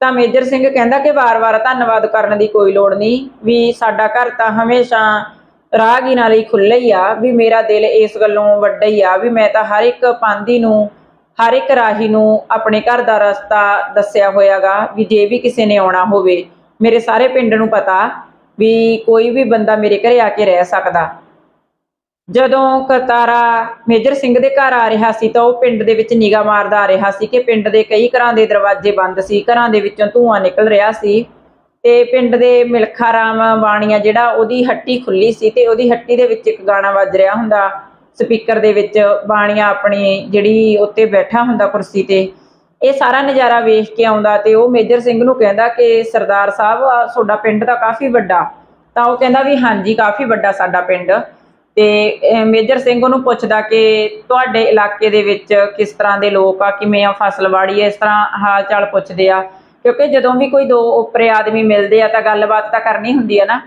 ਤਾਂ ਮੇਜਰ ਸਿੰਘ ਕਹਿੰਦਾ ਕਿ ਵਾਰ-ਵਾਰ ਧੰਨਵਾਦ ਕਰਨ ਦੀ ਕੋਈ ਲੋੜ ਨਹੀਂ, ਵੀ ਸਾਡਾ ਘਰ ਤਾਂ ਹਮੇਸ਼ਾ ਰਾਹਗੀਰਾਂ ਲਈ ਖੁੱਲ੍ਹਾ ਹੀ ਆ, ਵੀ ਮੇਰਾ ਦਿਲ ਇਸ ਗੱਲੋਂ ਵੱਡਾ ਹੀ ਆ, ਵੀ ਮੈਂ ਤਾਂ ਹਰ ਇੱਕ ਪਾਂਦੀ ਨੂੰ, ਹਰ ਇੱਕ ਰਾਹੀ ਨੂੰ ਆਪਣੇ ਘਰ ਦਾ ਰਸਤਾ ਦੱਸਿਆ ਹੋਇਆਗਾ ਵੀ ਜੇ ਵੀ ਕਿਸੇ ਨੇ ਆਉਣਾ ਹੋਵੇ। ਮੇਰੇ ਸਾਰੇ ਪਿੰਡ ਨੂੰ ਪਤਾ ਵੀ ਕੋਈ ਵੀ ਬੰਦਾ ਮੇਰੇ ਘਰੇ ਆ ਕੇ ਰਹਿ ਸਕਦਾ। ਜਦੋਂ ਕਰਤਾਰਾ ਮੇਜਰ ਸਿੰਘ ਦੇ ਘਰ ਆ ਰਿਹਾ ਸੀ ਤਾਂ ਉਹ ਪਿੰਡ ਦੇ ਵਿੱਚ ਨਿਗਾਹ ਮਾਰਦਾ ਆ ਰਿਹਾ ਸੀ ਕਿ ਪਿੰਡ ਦੇ ਕਈ ਘਰਾਂ ਦੇ ਦਰਵਾਜ਼ੇ ਬੰਦ ਸੀ, ਘਰਾਂ ਦੇ ਵਿੱਚੋਂ ਧੂੰਆਂ ਨਿਕਲ ਰਿਹਾ ਸੀ ਤੇ ਪਿੰਡ ਦੇ ਮਿਲਖਾ ਰਾਮ ਬਾਣੀਆ ਜਿਹੜਾ ਉਹਦੀ ਹੱਟੀ ਖੁੱਲੀ ਸੀ ਤੇ ਉਹਦੀ ਹੱਟੀ ਦੇ ਵਿੱਚ ਇੱਕ ਗਾਣਾ ਵੱਜ ਰਿਹਾ ਹੁੰਦਾ, ਸਪੀਕਰ ਦੇ ਵਿੱਚ ਬਾਣੀਆ ਆਪਣੀ ਜਿਹੜੀ ਉੱਤੇ ਬੈਠਾ ਹੁੰਦਾ ਕੁਰਸੀ ਤੇ, ਇਹ ਸਾਰਾ ਨਜ਼ਾਰਾ ਵੇਖ ਕੇ ਆਉਂਦਾ ਤੇ ਉਹ ਮੇਜਰ ਸਿੰਘ ਨੂੰ ਕਹਿੰਦਾ ਕਿ ਸਰਦਾਰ ਸਾਹਿਬ ਤੁਹਾਡਾ ਪਿੰਡ ਤਾਂ ਕਾਫੀ ਵੱਡਾ, ਤਾਂ ਉਹ ਕਹਿੰਦਾ ਵੀ ਹਾਂਜੀ ਕਾਫੀ ਵੱਡਾ ਸਾਡਾ ਪਿੰਡ। ਤੇ ਮੇਜਰ ਸਿੰਘ ਉਹਨੂੰ ਪੁੱਛਦਾ ਕਿ ਤੁਹਾਡੇ ਇਲਾਕੇ ਦੇ ਵਿੱਚ ਕਿਸ ਤਰ੍ਹਾਂ ਦੇ ਲੋਕ ਆ, ਕਿਵੇਂ ਆ ਫਸਲਵਾੜੀ ਆ ਇਸ ਤਰ੍ਹਾਂ ਹਾਲ ਚਾਲ ਪੁੱਛਦੇ ਆ। ਕਿਉਂਕਿ ਜਦੋਂ ਵੀ ਕੋਈ ਦੋ ਉੱਪਰੇ ਆਦਮੀ ਮਿਲਦੇ ਆ ਤਾਂ ਗੱਲਬਾਤ ਤਾਂ ਕਰਨੀ ਹੁੰਦੀ ਆ ਨਾ।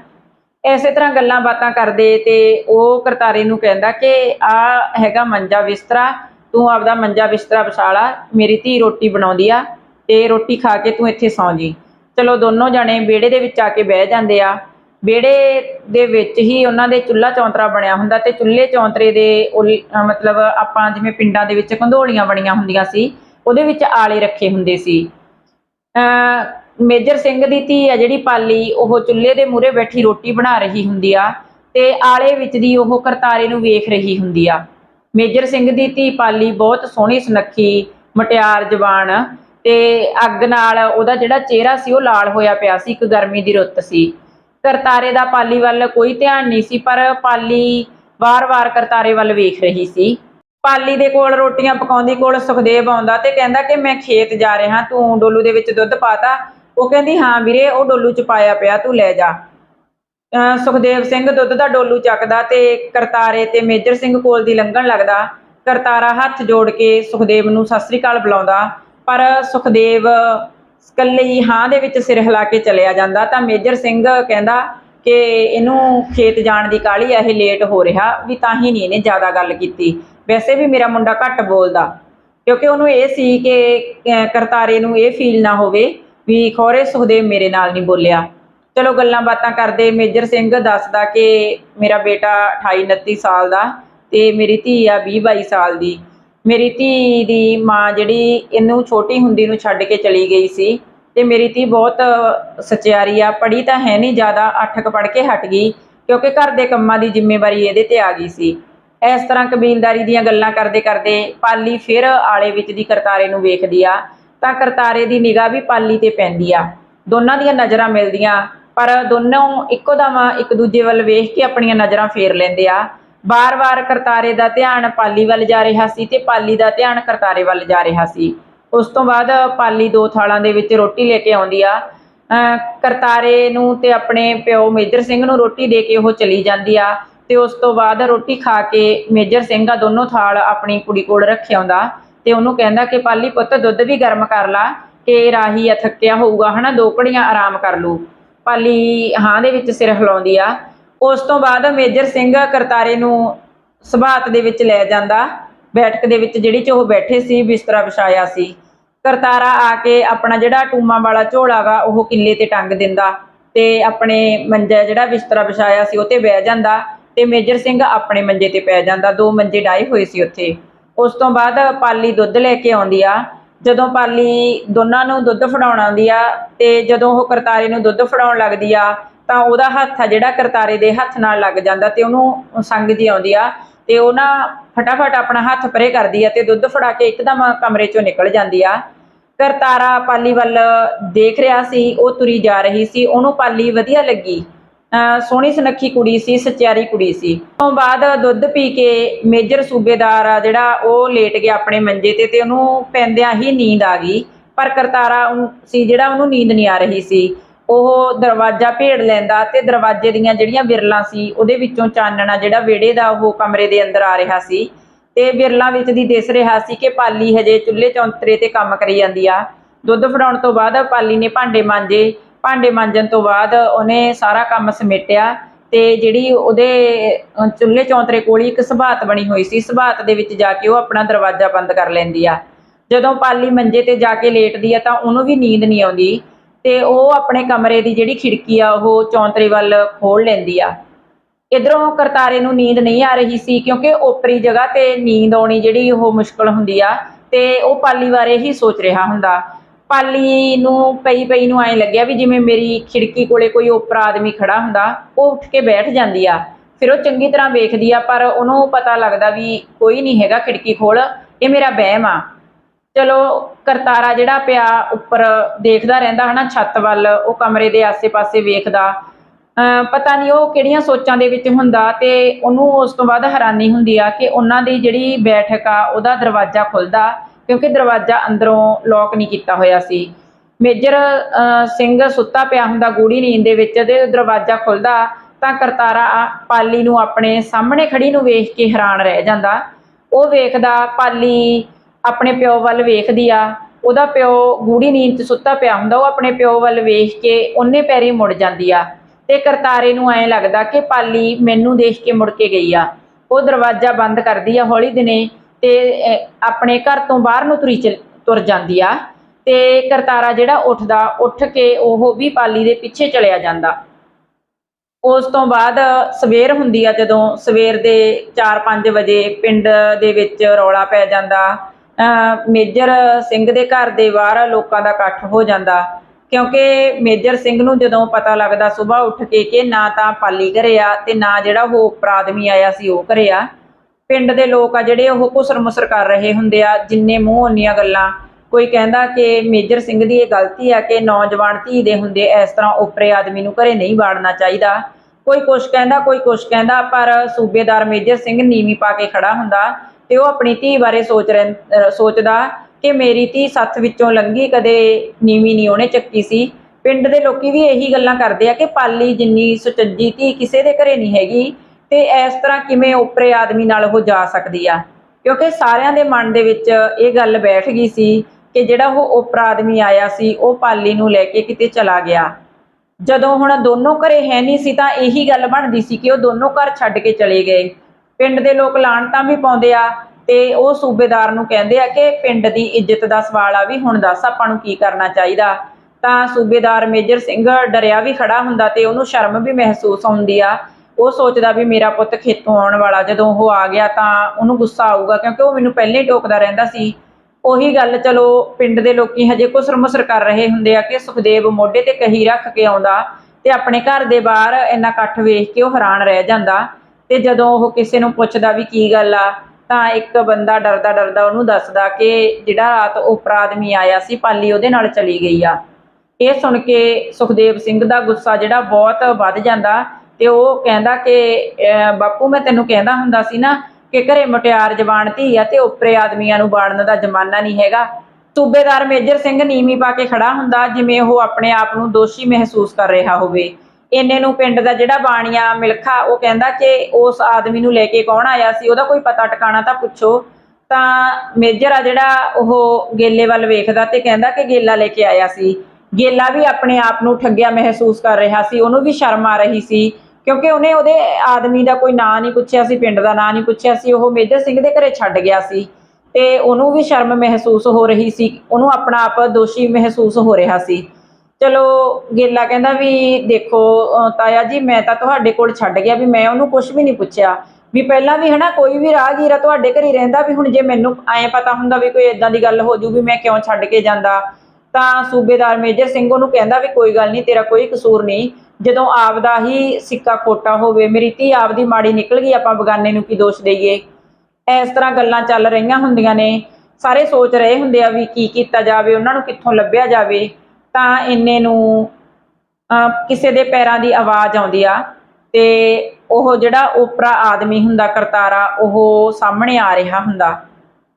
ਐਸੇ ਤਰ੍ਹਾਂ ਗੱਲਾਂ ਬਾਤਾਂ ਕਰਦੇ ਤੇ ਉਹ ਕਰਤਾਰੇ ਨੂੰ ਕਹਿੰਦਾ ਕਿ ਆ ਹੈਗਾ ਮੰਜਾ ਬਿਸਤਰਾ, ਤੂੰ ਆਪਦਾ ਮੰਜਾ ਬਿਸਤਰਾ ਵਿਛਾਲਾ, ਮੇਰੀ ਧੀ ਰੋਟੀ ਬਣਾਉਂਦੀ ਆ ਤੇ ਰੋਟੀ ਖਾ ਕੇ ਤੂੰ ਇੱਥੇ ਸੌਂ ਜੀ। ਚਲੋ ਦੋਨੋਂ ਜਣੇ ਵਿਹੜੇ ਦੇ ਵਿੱਚ ਆ ਕੇ ਬਹਿ ਜਾਂਦੇ ਆ। ਵਿਹੜੇ ਦੇ ਵਿੱਚ ਹੀ ਉਹਨਾਂ ਦੇ ਚੁੱਲ੍ਹਾ ਚੌਂਤਰਾ ਬਣਿਆ ਹੁੰਦਾ ਤੇ ਚੁੱਲ੍ਹੇ ਚੌਂਤਰੇ ਦੇ ਉਲ- ਮਤਲਬ ਆਪਾਂ ਜਿਵੇਂ ਪਿੰਡਾਂ ਦੇ ਵਿੱਚ ਕੰਧੋਲੀਆਂ ਬਣੀਆਂ ਹੁੰਦੀਆਂ ਸੀ, ਉਹਦੇ ਵਿੱਚ ਆਲੇ ਰੱਖੇ ਹੁੰਦੇ ਸੀ। ਅਹ ਮੇਜਰ ਸਿੰਘ ਦੀ ਧੀ ਆ ਜਿਹੜੀ ਪਾਲੀ, ਉਹ ਚੁੱਲ੍ਹੇ ਦੇ ਮੂਹਰੇ ਬੈਠੀ ਰੋਟੀ ਬਣਾ ਰਹੀ ਹੁੰਦੀ ਆ ਤੇ ਆਲੇ ਵਿੱਚ ਦੀ ਉਹ ਕਰਤਾਰੇ ਨੂੰ ਵੇਖ ਰਹੀ ਹੁੰਦੀ ਆ। ਮੇਜਰ ਸਿੰਘ ਦੀ ਧੀ ਪਾਲੀ ਬਹੁਤ ਸੋਹਣੀ ਸੁਨੱਖੀ, ਮਟਿਆਰ ਜਵਾਨ ਤੇ ਅੱਗ ਨਾਲ ਉਹਦਾ ਜਿਹੜਾ ਚਿਹਰਾ ਸੀ ਉਹ ਲਾਲ ਹੋਇਆ ਪਿਆ ਸੀ, ਇੱਕ ਗਰਮੀ ਦੀ ਰੁੱਤ ਸੀ। ਕਰਤਾਰੇ ਦਾ ਪਾਲੀ ਵੱਲ ਕੋਈ ਧਿਆਨ ਨਹੀਂ ਸੀ, ਪਰ ਪਾਲੀ ਵਾਰ-ਵਾਰ ਕਰਤਾਰੇ ਵੱਲ ਵੇਖ ਰਹੀ ਸੀ। ਪਾਲੀ ਦੇ ਕੋਲ ਰੋਟੀਆਂ ਪਕਾਉਂਦੀ ਕੋਲ ਸੁਖਦੇਵ ਆਉਂਦਾ ਤੇ ਕਹਿੰਦਾ ਕਿ ਮੈਂ ਖੇਤ ਜਾ ਰਿਹਾ, ਤੂੰ ਡੋਲੂ ਦੇ ਵਿੱਚ ਦੁੱਧ ਪਾਤਾ। ਉਹ ਕਹਿੰਦੀ, ਹਾਂ ਵੀਰੇ, ਉਹ ਡੋਲੂ ਚ ਪਾਇਆ ਪਿਆ, ਤੂੰ ਲੈ ਜਾ। ਸੁਖਦੇਵ ਸਿੰਘ ਦੁੱਧ ਦਾ ਡੋਲੂ ਚੱਕਦਾ ਤੇ ਕਰਤਾਰੇ ਤੇ ਮੇਜਰ ਸਿੰਘ ਕੋਲ ਦੀ ਲੰਘਣ ਲੱਗਦਾ। ਕਰਤਾਰਾ ਹੱਥ ਜੋੜ ਕੇ ਸੁਖਦੇਵ ਨੂੰ ਸਤਿ ਸ੍ਰੀ ਅਕਾਲ ਬੁਲਾਉਂਦਾ, ਪਰ ਸੁਖਦੇਵ ਇਕੱਲੇ ਹੀ ਹਾਂ ਦੇ ਵਿੱਚ ਸਿਰ ਹਿਲਾ ਕੇ ਚਲਿਆ ਜਾਂਦਾ, ਤਾਂ ਮੇਜਰ ਸਿੰਘ ਕਹਿੰਦਾ ਕਿ ਇਹਨੂੰ ਖੇਤ ਜਾਣ ਦੀ ਕਾਹਲੀ ਆ, ਇਹ ਲੇਟ ਹੋ ਰਿਹਾ, ਵੀ ਤਾਂ ਹੀ ਨਹੀਂ ਇਹਨੇ ਜ਼ਿਆਦਾ ਗੱਲ ਕੀਤੀ। ਵੈਸੇ ਵੀ ਮੇਰਾ ਮੁੰਡਾ ਘੱਟ ਬੋਲਦਾ, ਕਿਉਂਕਿ ਉਹਨੂੰ ਇਹ ਸੀ ਕਿ ਕਰਤਾਰੇ ਨੂੰ ਇਹ ਫੀਲ ਨਾ ਹੋਵੇ ਵੀ ਖੋਰੇ ਸੁਖਦੇਵ ਮੇਰੇ ਨਾਲ ਨਹੀਂ ਬੋਲਿਆ। ਚਲੋ ਗੱਲਾਂ ਬਾਤਾਂ ਕਰਦੇ, ਮੇਜਰ ਸਿੰਘ ਦੱਸਦਾ ਕਿ ਮੇਰਾ ਬੇਟਾ 28 29 ਸਾਲ ਦਾ ਤੇ ਮੇਰੀ ਧੀ ਆ 20 22 ਸਾਲ ਦੀ। ਮੇਰੀ ਧੀ ਦੀ ਮਾਂ ਜਿਹੜੀ ਇਹਨੂੰ ਛੋਟੀ ਹੁੰਦੀ ਨੂੰ ਛੱਡ ਕੇ ਚਲੀ ਗਈ ਸੀ ਤੇ ਮੇਰੀ ਧੀ ਬਹੁਤ ਸਚਿਆਰੀ ਆ, ਪੜ੍ਹੀ ਤਾਂ ਹੈ ਨਹੀਂ ਜ਼ਿਆਦਾ, ਅੱਠ ਕੁ ਪੜ੍ਹ ਕੇ ਹਟ ਗਈ ਕਿਉਂਕਿ ਘਰ ਦੇ ਕੰਮਾਂ ਦੀ ਜ਼ਿੰਮੇਵਾਰੀ ਇਹਦੇ ਤੇ ਆ ਗਈ ਸੀ। ਇਸ ਤਰ੍ਹਾਂ ਕਬੀਲਦਾਰੀ ਦੀਆਂ ਗੱਲਾਂ ਕਰਦੇ ਕਰਦੇ ਪਾਲੀ ਫਿਰ ਆਲੇ ਵਿੱਚ ਦੀ ਕਰਤਾਰੇ ਨੂੰ ਵੇਖਦੀ ਆ, ਤਾਂ ਕਰਤਾਰੇ ਦੀ ਨਿਗਾਹ ਵੀ ਪਾਲੀ ਤੇ ਪੈਂਦੀ ਆ। ਦੋਨਾਂ ਦੀਆਂ ਨਜ਼ਰਾਂ ਮਿਲਦੀਆਂ, ਪਰ ਦੋਨੋਂ ਇੱਕੋ ਦਮ ਇੱਕ ਦੂਜੇ ਵੱਲ ਵੇਖ ਕੇ ਆਪਣੀਆਂ ਨਜ਼ਰਾਂ ਫੇਰ ਲੈਂਦੇ ਆ। ਬਾਰ-ਬਾਰ ਕਰਤਾਰੇ ਦਾ ਧਿਆਨ ਪਾਲੀ ਵੱਲ ਜਾ ਰਿਹਾ ਸੀ ਤੇ ਪਾਲੀ ਦਾ ਧਿਆਨ ਕਰਤਾਰੇ ਵੱਲ ਜਾ ਰਿਹਾ ਸੀ। ਉਸ ਤੋਂ ਬਾਅਦ ਪਾਲੀ ਦੋ ਥਾਲਾਂ ਦੇ ਵਿੱਚ ਰੋਟੀ ਲੈ ਕੇ ਆਉਂਦੀ ਆ। ਕਰਤਾਰੇ ਨੂੰ ਤੇ ਆਪਣੇ ਪਿਓ ਮੇਜਰ ਸਿੰਘ ਨੂੰ ਰੋਟੀ ਦੇ ਕੇ ਉਹ ਚਲੀ ਜਾਂਦੀ ਆ ਤੇ ਉਸ ਤੋਂ ਬਾਅਦ ਰੋਟੀ ਖਾ ਕੇ ਮੇਜਰ ਸਿੰਘ ਆ ਦੋਨੋਂ ਥਾਲ ਆਪਣੀ ਕੁੜੀ ਕੋਲ ਰੱਖ ਆਉਂਦਾ ਤੇ ਉਹਨੂੰ ਕਹਿੰਦਾ ਕਿ ਪਾਲੀ ਪੁੱਤ ਦੁੱਧ ਵੀ ਗਰਮ ਕਰ ਲਾ ਕਿ ਰਾਹੀ ਆ ਥੱਕਿਆ ਹੋਊਗਾ ਹਨਾ ਦੋ ਘੜੀਆਂ ਆਰਾਮ ਕਰ ਲੂ ਪਾਲੀ ਹਾਂ ਦੇ ਵਿੱਚ ਸਿਰ ਹਿਲਾਉਂਦੀ ਆ ਉਸ ਤੋਂ ਬਾਅਦ ਮੇਜਰ ਸਿੰਘ ਕਰਤਾਰੇ ਨੂੰ ਸਬਾਤ ਦੇ ਵਿੱਚ ਲੈ ਜਾਂਦਾ। ਬੈਠਕ ਦੇ ਵਿੱਚ ਜਿਹੜੀ ਚ ਉਹ ਬੈਠੇ ਸੀ, ਬਿਸਤਰਾ ਵਿਛਾਇਆ ਸੀ। ਕਰਤਾਰਾ ਆ ਕੇ ਆਪਣਾ ਜਿਹੜਾ ਟੂਮਾਂ ਵਾਲਾ ਝੋਲਾ ਗਾ ਉਹ ਕਿੱਲੇ ਤੇ ਟੰਗ ਦਿੰਦਾ ਤੇ ਆਪਣੇ ਮੰਜਾ ਜਿਹੜਾ ਬਿਸਤਰਾ ਵਿਛਾਇਆ ਸੀ, ਉਹ ਤੇ ਬਹਿ ਜਾਂਦਾ ਤੇ ਮੇਜਰ ਸਿੰਘ ਆਪਣੇ ਮੰਜੇ ਤੇ ਪੈ ਜਾਂਦਾ। ਦੋ ਮੰਜੇ ਡਾਏ ਹੋਏ ਸੀ ਉੱਥੇ। ਉਸ ਤੋਂ ਬਾਅਦ ਪਾਲੀ ਦੁੱਧ ਲੈ ਕੇ ਆਉਂਦੀ ਆ। ਜਦੋਂ ਪਾਲੀ ਦੋਨਾਂ ਨੂੰ ਦੁੱਧ ਫੜਾਉਣ ਆਉਂਦੀ ਆ ਤੇ ਜਦੋਂ ਉਹ ਕਰਤਾਰੇ ਨੂੰ ਦੁੱਧ ਫੜਾਉਣ ਲੱਗਦੀ ਆ ਤਾਂ ਉਹਦਾ ਹੱਥ ਆ ਜਿਹੜਾ ਕਰਤਾਰੇ ਦੇ ਹੱਥ ਨਾਲ ਲੱਗ ਜਾਂਦਾ ਤੇ ਉਹਨੂੰ ਸੰਗ ਜੀ ਆਉਂਦੀ ਆ ਤੇ ਉਹ ਨਾ ਫਟਾਫਟ ਆਪਣਾ ਹੱਥ ਪਰੇ ਕਰਦੀ ਆ ਤੇ ਦੁੱਧ ਫੜਾ ਕੇ ਇੱਕਦਮ ਕਮਰੇ ਚੋਂ ਨਿਕਲ ਜਾਂਦੀ ਆ। ਕਰਤਾਰਾ ਪਾਲੀ ਵੱਲ ਦੇਖ ਰਿਹਾ ਸੀ, ਉਹ ਤੁਰੀ ਜਾ ਰਹੀ ਸੀ, ਉਹਨੂੰ ਪਾਲੀ ਵਧੀਆ ਲੱਗੀ। ਅਹ ਸੋਹਣੀ ਸੁਨੱਖੀ ਕੁੜੀ ਸੀ, ਸਚਿਆਰੀ ਕੁੜੀ ਸੀ। ਉਸ ਤੋਂ ਬਾਅਦ ਦੁੱਧ ਪੀ ਕੇ ਮੇਜਰ ਸੂਬੇਦਾਰ ਆ ਜਿਹੜਾ, ਉਹ ਲੇਟ ਗਿਆ ਆਪਣੇ ਮੰਜੇ ਤੇ ਤੇ ਉਹਨੂੰ ਪੈਂਦਿਆਂ ਹੀ ਨੀਂਦ ਆ ਗਈ। ਪਰ ਕਰਤਾਰਾ ਸੀ ਜਿਹੜਾ ਉਹਨੂੰ ਨੀਂਦ ਨਹੀਂ ਆ ਰਹੀ ਸੀ। ਉਹ ਦਰਵਾਜ਼ਾ ਭੇੜ ਲੈਂਦਾ ਤੇ ਦਰਵਾਜ਼ੇ ਦੀਆਂ ਜਿਹੜੀਆਂ ਵਿਰਲਾਂ ਸੀ ਉਹਦੇ ਵਿੱਚੋਂ ਚਾਨਣਾ ਜਿਹੜਾ ਵਿਹੜੇ ਦਾ ਉਹ ਕਮਰੇ ਦੇ ਅੰਦਰ ਆ ਰਿਹਾ ਸੀ। ਤੇ ਵਿਰਲਾਂ ਵਿੱਚ ਦੀ ਦਿਸ ਰਿਹਾ ਸੀ ਕਿ ਪਾਲੀ ਹਜੇ ਚੁੱਲ੍ਹੇ ਚੌਂਤਰੇ ਤੇ ਕੰਮ ਕਰੀ ਜਾਂਦੀ ਆ। ਦੁੱਧ ਫੜਾਉਣ ਤੋਂ ਬਾਅਦ ਪਾਲੀ ਨੇ ਭਾਂਡੇ ਮਾਂਜੇ। ਭਾਂਡੇ ਮਾਂਜਣ ਤੋਂ ਬਾਅਦ ਉਹਨੇ ਸਾਰਾ ਕੰਮ ਸਮੇਟਿਆ ਤੇ ਜਿਹੜੀ ਉਹਦੇ ਅਹ, ਚੁੱਲ੍ਹੇ ਚੌਂਤਰੇ ਕੋਲ ਹੀ ਇੱਕ ਸਬਾਤ ਬਣੀ ਹੋਈ ਸੀ। ਸਭਾਤ ਦੇ ਵਿੱਚ ਜਾ ਕੇ ਉਹ ਆਪਣਾ ਦਰਵਾਜ਼ਾ ਬੰਦ ਕਰ ਲੈਂਦੀ ਆ। ਜਦੋਂ ਪਾਲੀ ਮੰਜੇ ਤੇ ਜਾ ਕੇ ਲੇਟਦੀ ਆ ਤਾਂ ਉਹਨੂੰ ਵੀ ਨੀਂਦ ਨਹੀਂ ਆਉਂਦੀ। ਤੇ ਉਹ ਆਪਣੇ ਕਮਰੇ ਦੀ ਜਿਹੜੀ ਖਿੜਕੀ ਆ, ਉਹ ਚੌਂਤਰੇ ਵੱਲ ਖੋਲ ਲੈਂਦੀ ਆ। ਇਧਰੋਂ ਕਰਤਾਰੇ ਨੂੰ ਨੀਂਦ ਨਹੀਂ ਆ ਰਹੀ ਸੀ, ਕਿਉਂਕਿ ਓਪਰੀ ਜਗ੍ਹਾ ਤੇ ਨੀਂਦ ਆਉਣੀ ਜਿਹੜੀ ਉਹ ਮੁਸ਼ਕਲ ਹੁੰਦੀ ਆ ਤੇ ਉਹ ਪਾਲੀ ਬਾਰੇ ਹੀ ਸੋਚ ਰਿਹਾ ਹੁੰਦਾ। ਪਾਲੀ ਨੂੰ ਪਈ ਪਈ ਨੂੰ ਐਂ ਲੱਗਿਆ ਵੀ ਜਿਵੇਂ ਮੇਰੀ ਖਿੜਕੀ ਕੋਲੇ ਕੋਈ ਓਪਰਾ ਆਦਮੀ ਖੜਾ ਹੁੰਦਾ, ਉਹ ਉੱਠ ਕੇ ਬੈਠ ਜਾਂਦੀ ਆ। ਫਿਰ ਉਹ ਚੰਗੀ ਤਰ੍ਹਾਂ ਵੇਖਦੀ ਆ, ਪਰ ਉਹਨੂੰ ਪਤਾ ਲੱਗਦਾ ਵੀ ਕੋਈ ਨਹੀਂ ਹੈਗਾ ਖਿੜਕੀ ਖੋਲ, ਇਹ ਮੇਰਾ ਵਹਿਮ ਆ। ਚਲੋ ਕਰਤਾਰਾ ਜਿਹੜਾ ਪਿਆ ਉੱਪਰ ਦੇਖਦਾ ਰਹਿੰਦਾ ਹਨਾ ਛੱਤ ਵੱਲ ਉਹ ਕਮਰੇ ਦੇ ਆਸੇ-ਪਾਸੇ ਵੇਖਦਾ। ਅਮ ਪਤਾ ਨਹੀਂ ਉਹ ਕਿਹੜੀਆਂ ਸੋਚਾਂ ਦੇ ਵਿੱਚ ਹੁੰਦਾ ਤੇ ਉਹਨੂੰ ਉਸ ਤੋਂ ਬਾਅਦ ਹੈਰਾਨੀ ਹੁੰਦੀ ਆ ਕਿ ਉਹਨਾਂ ਦੀ ਜਿਹੜੀ ਬੈਠਕ ਆ ਉਹਦਾ ਦਰਵਾਜ਼ਾ ਖੁੱਲਦਾ ਕਿਉਂਕਿ ਦਰਵਾਜ਼ਾ ਅੰਦਰੋਂ ਲੌਕ ਨਹੀਂ ਕੀਤਾ ਹੋਇਆ ਸੀ। ਮੇਜਰ ਅ, ਸਿੰਘ ਸੁੱਤਾ ਪਿਆ ਹੁੰਦਾ ਗੂੜੀ ਨੀਂਦ ਦੇ ਵਿੱਚ ਤੇ ਦਰਵਾਜ਼ਾ ਖੁੱਲਦਾ ਤਾਂ ਕਰਤਾਰਾ ਪਾਲੀ ਨੂੰ ਆਪਣੇ ਸਾਹਮਣੇ ਖੜੀ ਨੂੰ ਵੇਖ ਕੇ ਹੈਰਾਨ ਰਹਿ ਜਾਂਦਾ। ਉਹ ਵੇਖਦਾ ਪਾਲੀ ਆਪਣੇ ਪਿਓ ਵੱਲ ਵੇਖਦੀ ਆ, ਉਹਦਾ ਪਿਓ ਗੂੜੀ ਨੀਂਦ 'ਚ ਸੁੱਤਾ ਪਿਆ ਹੁੰਦਾ, ਉਹ ਆਪਣੇ ਪਿਓ ਵੱਲ ਵੇਖ ਕੇ ਉਹਨੇ ਪੈਰੀ ਮੁੜ ਜਾਂਦੀ ਆ। ਤੇ ਕਰਤਾਰੇ ਨੂੰ ਐਂ ਲੱਗਦਾ ਕਿ ਪਾਲੀ ਮੈਨੂੰ ਦੇਖ ਕੇ ਮੁੜ ਕੇ ਗਈ ਆ। ਉਹ ਦਰਵਾਜ਼ਾ ਬੰਦ ਕਰਦੀ ਆ ਹੌਲੀ ਦਿਨੇ ਤੇ ਆਪਣੇ ਘਰ ਤੋਂ ਬਾਹਰ ਨੂੰ ਤੁਰੀ ਚਲ- ਤੁਰ ਜਾਂਦੀ ਆ। ਤੇ ਕਰਤਾਰਾ ਜਿਹੜਾ ਉੱਠਦਾ, ਉੱਠ ਕੇ ਉਹ ਵੀ ਪਾਲੀ ਦੇ ਪਿੱਛੇ ਚਲਿਆ ਜਾਂਦਾ। ਉਸ ਤੋਂ ਬਾਅਦ ਸਵੇਰ ਹੁੰਦੀ ਆ ਜਦੋਂ ਸਵੇਰ ਦੇ 4-5 ਵਜੇ ਪਿੰਡ ਦੇ ਵਿੱਚ ਰੌਲਾ ਪੈ ਜਾਂਦਾ। ਮੇਜਰ ਸਿੰਘ ਦੇ ਘਰ ਦੇ ਬਾਹਰ ਲੋਕਾਂ ਦਾ ਇਕੱਠ ਹੋ ਜਾਂਦਾ। ਕਿਉਂਕਿ ਮੇਜਰ ਸਿੰਘ ਨੂੰ ਜਦੋਂ ਪਤਾ ਲੱਗਦਾ ਸਵੇਰ ਉੱਠ ਕੇ ਕਿ ਨਾ ਤਾਂ ਪਾਲੀ ਘਰੇ ਆ ਤੇ ਨਾ ਜਿਹੜਾ ਉਹ ਉੱਪਰ ਆਦਮੀ ਆਇਆ ਸੀ ਉਹ ਘਰੇ ਆ, ਪਿੰਡ ਦੇ ਲੋਕ ਆ ਜਿਹੜੇ ਉਹ ਘੁਸਰ ਮੁਸਰ ਕਰ ਰਹੇ ਹੁੰਦੇ ਆ, ਜਿੰਨੇ ਮੂੰਹ ਓਨੀਆਂ ਗੱਲਾਂ। ਕੋਈ ਕਹਿੰਦਾ ਕਿ ਮੇਜਰ ਸਿੰਘ ਦੀ ਇਹ ਗਲਤੀ ਆ ਕਿ ਨੌਜਵਾਨ ਧੀ ਦੇ ਹੁੰਦੇ ਇਸ ਤਰ੍ਹਾਂ ਉਪਰੇ ਆਦਮੀ ਨੂੰ ਘਰੇ ਨਹੀਂ ਵਾੜਨਾ ਚਾਹੀਦਾ। ਕੋਈ ਕੁਛ ਕਹਿੰਦਾ, ਕੋਈ ਕੁਛ ਕਹਿੰਦਾ, ਪਰ ਸੂਬੇਦਾਰ ਮੇਜਰ ਸਿੰਘ ਨੀਵੀਂ ਪਾ ਕੇ ਖੜਾ ਹੁੰਦਾ। ਤੇ ਉਹ ਆਪਣੀ ਧੀ ਬਾਰੇ ਸੋਚ ਰਹਿ ਸੋਚਦਾ ਕਿ ਮੇਰੀ ਧੀ ਸੱਥ ਵਿੱਚੋਂ ਲੰਘੀ, ਕਦੇ ਨੀਵੀਂ ਨਹੀਂ ਉਹਨੇ ਚੱਕੀ ਸੀ। ਪਿੰਡ ਦੇ ਲੋਕੀ ਵੀ ਇਹੀ ਗੱਲਾਂ ਕਰਦੇ ਆ ਕਿ ਪਾਲੀ ਜਿੰਨੀ ਸੁਚੱਜੀ ਧੀ ਕਿਸੇ ਦੇ ਘਰੇ ਨਹੀਂ ਹੈਗੀ ਤੇ ਇਸ ਤਰ੍ਹਾਂ ਕਿਵੇਂ ਓਪਰੇ ਆਦਮੀ ਨਾਲ ਉਹ ਜਾ ਸਕਦੀ ਆ। ਕਿਉਂਕਿ ਸਾਰਿਆਂ ਦੇ ਮਨ ਦੇ ਵਿੱਚ ਇਹ ਗੱਲ ਬੈਠ ਗਈ ਸੀ ਕਿ ਜਿਹੜਾ ਉਹ ਓਪਰਾ ਆਦਮੀ ਆਇਆ ਸੀ, ਉਹ ਪਾਲੀ ਨੂੰ ਲੈ ਕੇ ਕਿਤੇ ਚਲਾ ਗਿਆ। ਜਦੋਂ ਹੁਣ ਦੋਨੋਂ ਘਰੇ ਹੈ ਨਹੀਂ ਸੀ ਤਾਂ ਇਹੀ ਗੱਲ ਬਣਦੀ ਸੀ ਕਿ ਉਹ ਦੋਨੋਂ ਘਰ ਛੱਡ ਕੇ ਚਲੇ ਗਏ। ਪਿੰਡ ਦੇ ਲੋਕ ਲਾਣਤਾਂ ਵੀ ਪਾਉਂਦੇ ਆ ਤੇ ਉਹ ਸੂਬੇਦਾਰ ਨੂੰ ਕਹਿੰਦੇ ਆ ਕਿ ਪਿੰਡ ਦੀ ਇੱਜ਼ਤ ਦਾ ਸਵਾਲ ਆ ਵੀ ਹੁਣ ਦੱਸ ਆਪਾਂ ਨੂੰ ਕੀ ਕਰਨਾ ਚਾਹੀਦਾ। ਤਾਂ ਸੂਬੇਦਾਰ ਮੇਜਰ ਸਿੰਘ ਡਰਿਆ ਵੀ ਖੜਾ ਹੁੰਦਾ ਤੇ ਉਹਨੂੰ ਸ਼ਰਮ ਵੀ ਮਹਿਸੂਸ ਹੁੰਦੀ ਆ। ਉਹ ਸੋਚਦਾ ਵੀ ਮੇਰਾ ਪੁੱਤ ਖੇਤੋਂ ਆਉਣ ਵਾਲਾ ਜਦੋਂ ਉਹ ਆ ਗਿਆ ਤਾਂ ਉਹਨੂੰ ਗੁੱਸਾ ਆਊਗਾ ਕਿਉਂਕਿ ਉਹ ਮੈਨੂੰ ਪਹਿਲੇ ਹੀ ਟੋਕਦਾ ਰਹਿੰਦਾ ਸੀ। ਉਹੀ ਗੱਲ ਚਲੋ ਪਿੰਡ ਦੇ ਲੋਕੀ ਹਜੇ ਕੁਸਰਮਸਰ ਕਰ ਰਹੇ ਹੁੰਦੇ ਆ ਕਿ ਸੁਖਦੇਵ ਮੋਢੇ ਤੇ ਕਹੀ ਰੱਖ ਕੇ ਆਉਂਦਾ ਤੇ ਆਪਣੇ ਘਰ ਦੇ ਬਾਹਰ ਇੰਨਾ ਇਕੱਠ ਵੇਖ ਕੇ ਉਹ ਹੈਰਾਨ ਰਹਿ ਜਾਂਦਾ। ਤੇ ਜਦੋਂ ਉਹ ਕਿਸੇ ਨੂੰ ਪੁੱਛਦਾ ਵੀ ਕੀ ਗੱਲ ਆ, ਤਾਂ ਇੱਕ ਬੰਦਾ ਡਰਦਾ ਡਰਦਾ ਉਹਨੂੰ ਦੱਸਦਾ ਕਿ ਜਿਹੜਾ ਰਾਤ ਉਪਰਾ ਆਦਮੀ ਆਇਆ ਸੀ, ਪਾਲੀ ਉਹਦੇ ਨਾਲ ਚਲੀ ਗਈ ਆ। ਇਹ ਸੁਣ ਕੇ ਸੁਖਦੇਵ ਸਿੰਘ ਦਾ ਗੁੱਸਾ ਜਿਹੜਾ ਬਹੁਤ ਵੱਧ ਜਾਂਦਾ ਤੇ ਉਹ ਕਹਿੰਦਾ ਕਿ ਬਾਪੂ ਮੈਂ ਤੈਨੂੰ ਕਹਿੰਦਾ ਹੁੰਦਾ ਸੀ ਨਾ ਕਿ ਘਰੇ ਮਟਿਆਰ ਜਵਾਨ ਧੀ ਆ ਤੇ ਉਪਰੇ ਆਦਮੀਆਂ ਨੂੰ ਬਾੜਨ ਦਾ ਜ਼ਮਾਨਾ ਨਹੀਂ ਹੈਗਾ। ਸੂਬੇਦਾਰ ਮੇਜਰ ਸਿੰਘ ਨੀਮੀ ਪਾ ਕੇ ਖੜਾ ਹੁੰਦਾ, ਜਿਵੇਂ ਉਹ ਆਪਣੇ ਆਪ ਨੂੰ ਦੋਸ਼ੀ ਮਹਿਸੂਸ ਕਰ ਰਿਹਾ ਹੋਵੇ। ਇੰਨੇ ਨੂੰ ਪਿੰਡ ਦਾ ਜਿਹੜਾ ਬਾਣੀਆ ਮਿਲਖਾ, ਉਹ ਕਹਿੰਦਾ ਕਿ ਉਸ ਆਦਮੀ ਨੂੰ ਲੈ ਕੇ ਕੌਣ ਆਇਆ ਸੀ, ਉਹਦਾ ਕੋਈ ਪਤਾ ਟਿਕਾਣਾ ਤਾਂ ਪੁੱਛੋ। ਤਾਂ ਮੇਜਰ ਆ ਜਿਹੜਾ, ਉਹ ਗੇਲੇ ਵੱਲ ਵੇਖਦਾ ਤੇ ਕਹਿੰਦਾ ਕਿ ਗੇਲਾ ਲੈ ਕੇ ਆਇਆ ਸੀ। ਗੇਲਾ ਵੀ ਆਪਣੇ ਆਪ ਨੂੰ ਠੱਗਿਆ ਮਹਿਸੂਸ ਕਰ ਰਿਹਾ ਸੀ, ਉਹਨੂੰ ਵੀ ਸ਼ਰਮ ਆ ਰਹੀ ਸੀ, ਕਿਉਂਕਿ ਉਹਨੇ ਉਹਦੇ ਆਦਮੀ ਦਾ ਕੋਈ ਨਾਂ ਨਹੀਂ ਪੁੱਛਿਆ ਸੀ, ਪਿੰਡ ਦਾ ਨਾਂ ਨਹੀਂ ਪੁੱਛਿਆ ਸੀ, ਉਹ ਮੇਜਰ ਸਿੰਘ ਦੇ ਘਰੇ ਛੱਡ ਗਿਆ ਸੀ। ਤੇ ਉਹਨੂੰ ਵੀ ਸ਼ਰਮ ਮਹਿਸੂਸ ਹੋ ਰਹੀ ਸੀ, ਉਹਨੂੰ ਆਪਣਾ ਆਪ ਦੋਸ਼ੀ ਮਹਿਸੂਸ ਹੋ ਰਿਹਾ ਸੀ। ਚਲੋ ਗੇਲਾ ਕਹਿੰਦਾ ਵੀ ਦੇਖੋ ਤਾਇਆ ਜੀ, ਮੈਂ ਤਾਂ ਤੁਹਾਡੇ ਕੋਲ ਛੱਡ ਗਿਆ ਵੀ ਮੈਂ ਉਹਨੂੰ ਕੁਝ ਵੀ ਨਹੀਂ ਪੁੱਛਿਆ। ਵੀ ਪਹਿਲਾਂ ਵੀ ਹਨਾ ਕੋਈ ਵੀ ਰਾਹਗੀਰ ਤੁਹਾਡੇ ਘਰੇ ਰਹਿੰਦਾ ਵੀ ਹੁਣ ਜੇ ਮੈਨੂੰ ਐਂ ਪਤਾ ਹੁੰਦਾ ਵੀ ਕੋਈ ਇਦਾਂ ਦੀ ਗੱਲ ਹੋ ਜੂ ਵੀ ਮੈਂ ਕਿਉਂ ਛੱਡ ਕੇ ਜਾਂਦਾ, ਤਾਂ ਸੂਬੇਦਾਰ ਮੇਜਰ ਸਿੰਘ ਉਹਨੂੰ ਕਹਿੰਦਾ ਵੀ ਕੋਈ ਗੱਲ ਨਹੀਂ, ਤੇਰਾ ਕੋਈ ਕਸੂਰ ਨਹੀਂ। ਜਦੋਂ ਆਪ ਦਾ ਹੀ ਸਿੱਕਾ ਖੋਟਾ ਹੋਵੇ, ਮੇਰੀ ਧੀ ਆਪ ਦੀ ਮਾੜੀ ਨਿਕਲ ਗਈ, ਆਪਾਂ ਬਗਾਨੇ ਨੂੰ ਕੀ ਦੋਸ਼ ਦੇਈਏ? ਇਸ ਤਰ੍ਹਾਂ ਗੱਲਾਂ ਚੱਲ ਰਹੀਆਂ ਹੁੰਦੀਆਂ ਨੇ। ਸਾਰੇ ਸੋਚ ਰਹੇ ਹੁੰਦੇ ਆ ਵੀ ਕੀ ਕੀਤਾ ਜਾਵੇ, ਉਹਨਾਂ ਨੂੰ ਕਿੱਥੋਂ ਲੱਭਿਆ ਜਾਵੇ। ਤਾਂ ਇੰਨੇ ਨੂੰ, ਅਹ, ਕਿਸੇ ਦੇ ਪੈਰਾਂ ਦੀ ਆਵਾਜ਼ ਆਉਂਦੀ ਆ ਤੇ ਉਹ ਜਿਹੜਾ ਓਪਰਾ ਆਦਮੀ ਹੁੰਦਾ ਕਰਤਾਰਾ, ਉਹ ਸਾਹਮਣੇ ਆ ਰਿਹਾ ਹੁੰਦਾ।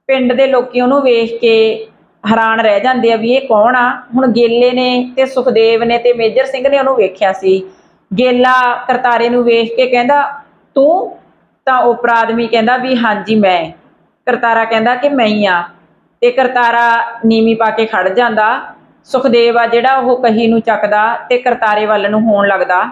ਪਿੰਡ ਦੇ ਲੋਕੀ ਉਹਨੂੰ ਵੇਖ ਕੇ ਹੈਰਾਨ ਰਹਿ ਜਾਂਦੇ ਆ ਵੀ ਇਹ ਕੌਣ ਆ? ਹੁਣ ਗੇਲੇ ਨੇ ਤੇ ਸੁਖਦੇਵ ਨੇ ਤੇ ਮੇਜਰ ਸਿੰਘ ਨੇ ਉਹਨੂੰ ਵੇਖਿਆ ਸੀ। ਗੇਲਾ ਕਰਤਾਰੇ ਨੂੰ ਵੇਖ ਕੇ ਕਹਿੰਦਾ, ਤੂੰ? ਤਾਂ ਓਪਰਾ ਆਦਮੀ ਕਹਿੰਦਾ ਵੀ ਹਾਂਜੀ, ਮੈਂ। ਕਰਤਾਰਾ ਕਹਿੰਦਾ ਕਿ ਮੈਂ ਹੀ ਆ। ਤੇ ਕਰਤਾਰਾ ਨੀਵੀਂ ਪਾ ਕੇ ਖੜ ਜਾਂਦਾ। ਸੁਖਦੇਵ ਆ ਜਿਹੜਾ ਉਹ ਕਹੀ ਨੂੰ ਚੱਕਦਾ ਤੇ ਕਰਤਾਰੇ ਵੱਲ ਨੂੰ ਹੋਣ ਲੱਗਦਾ।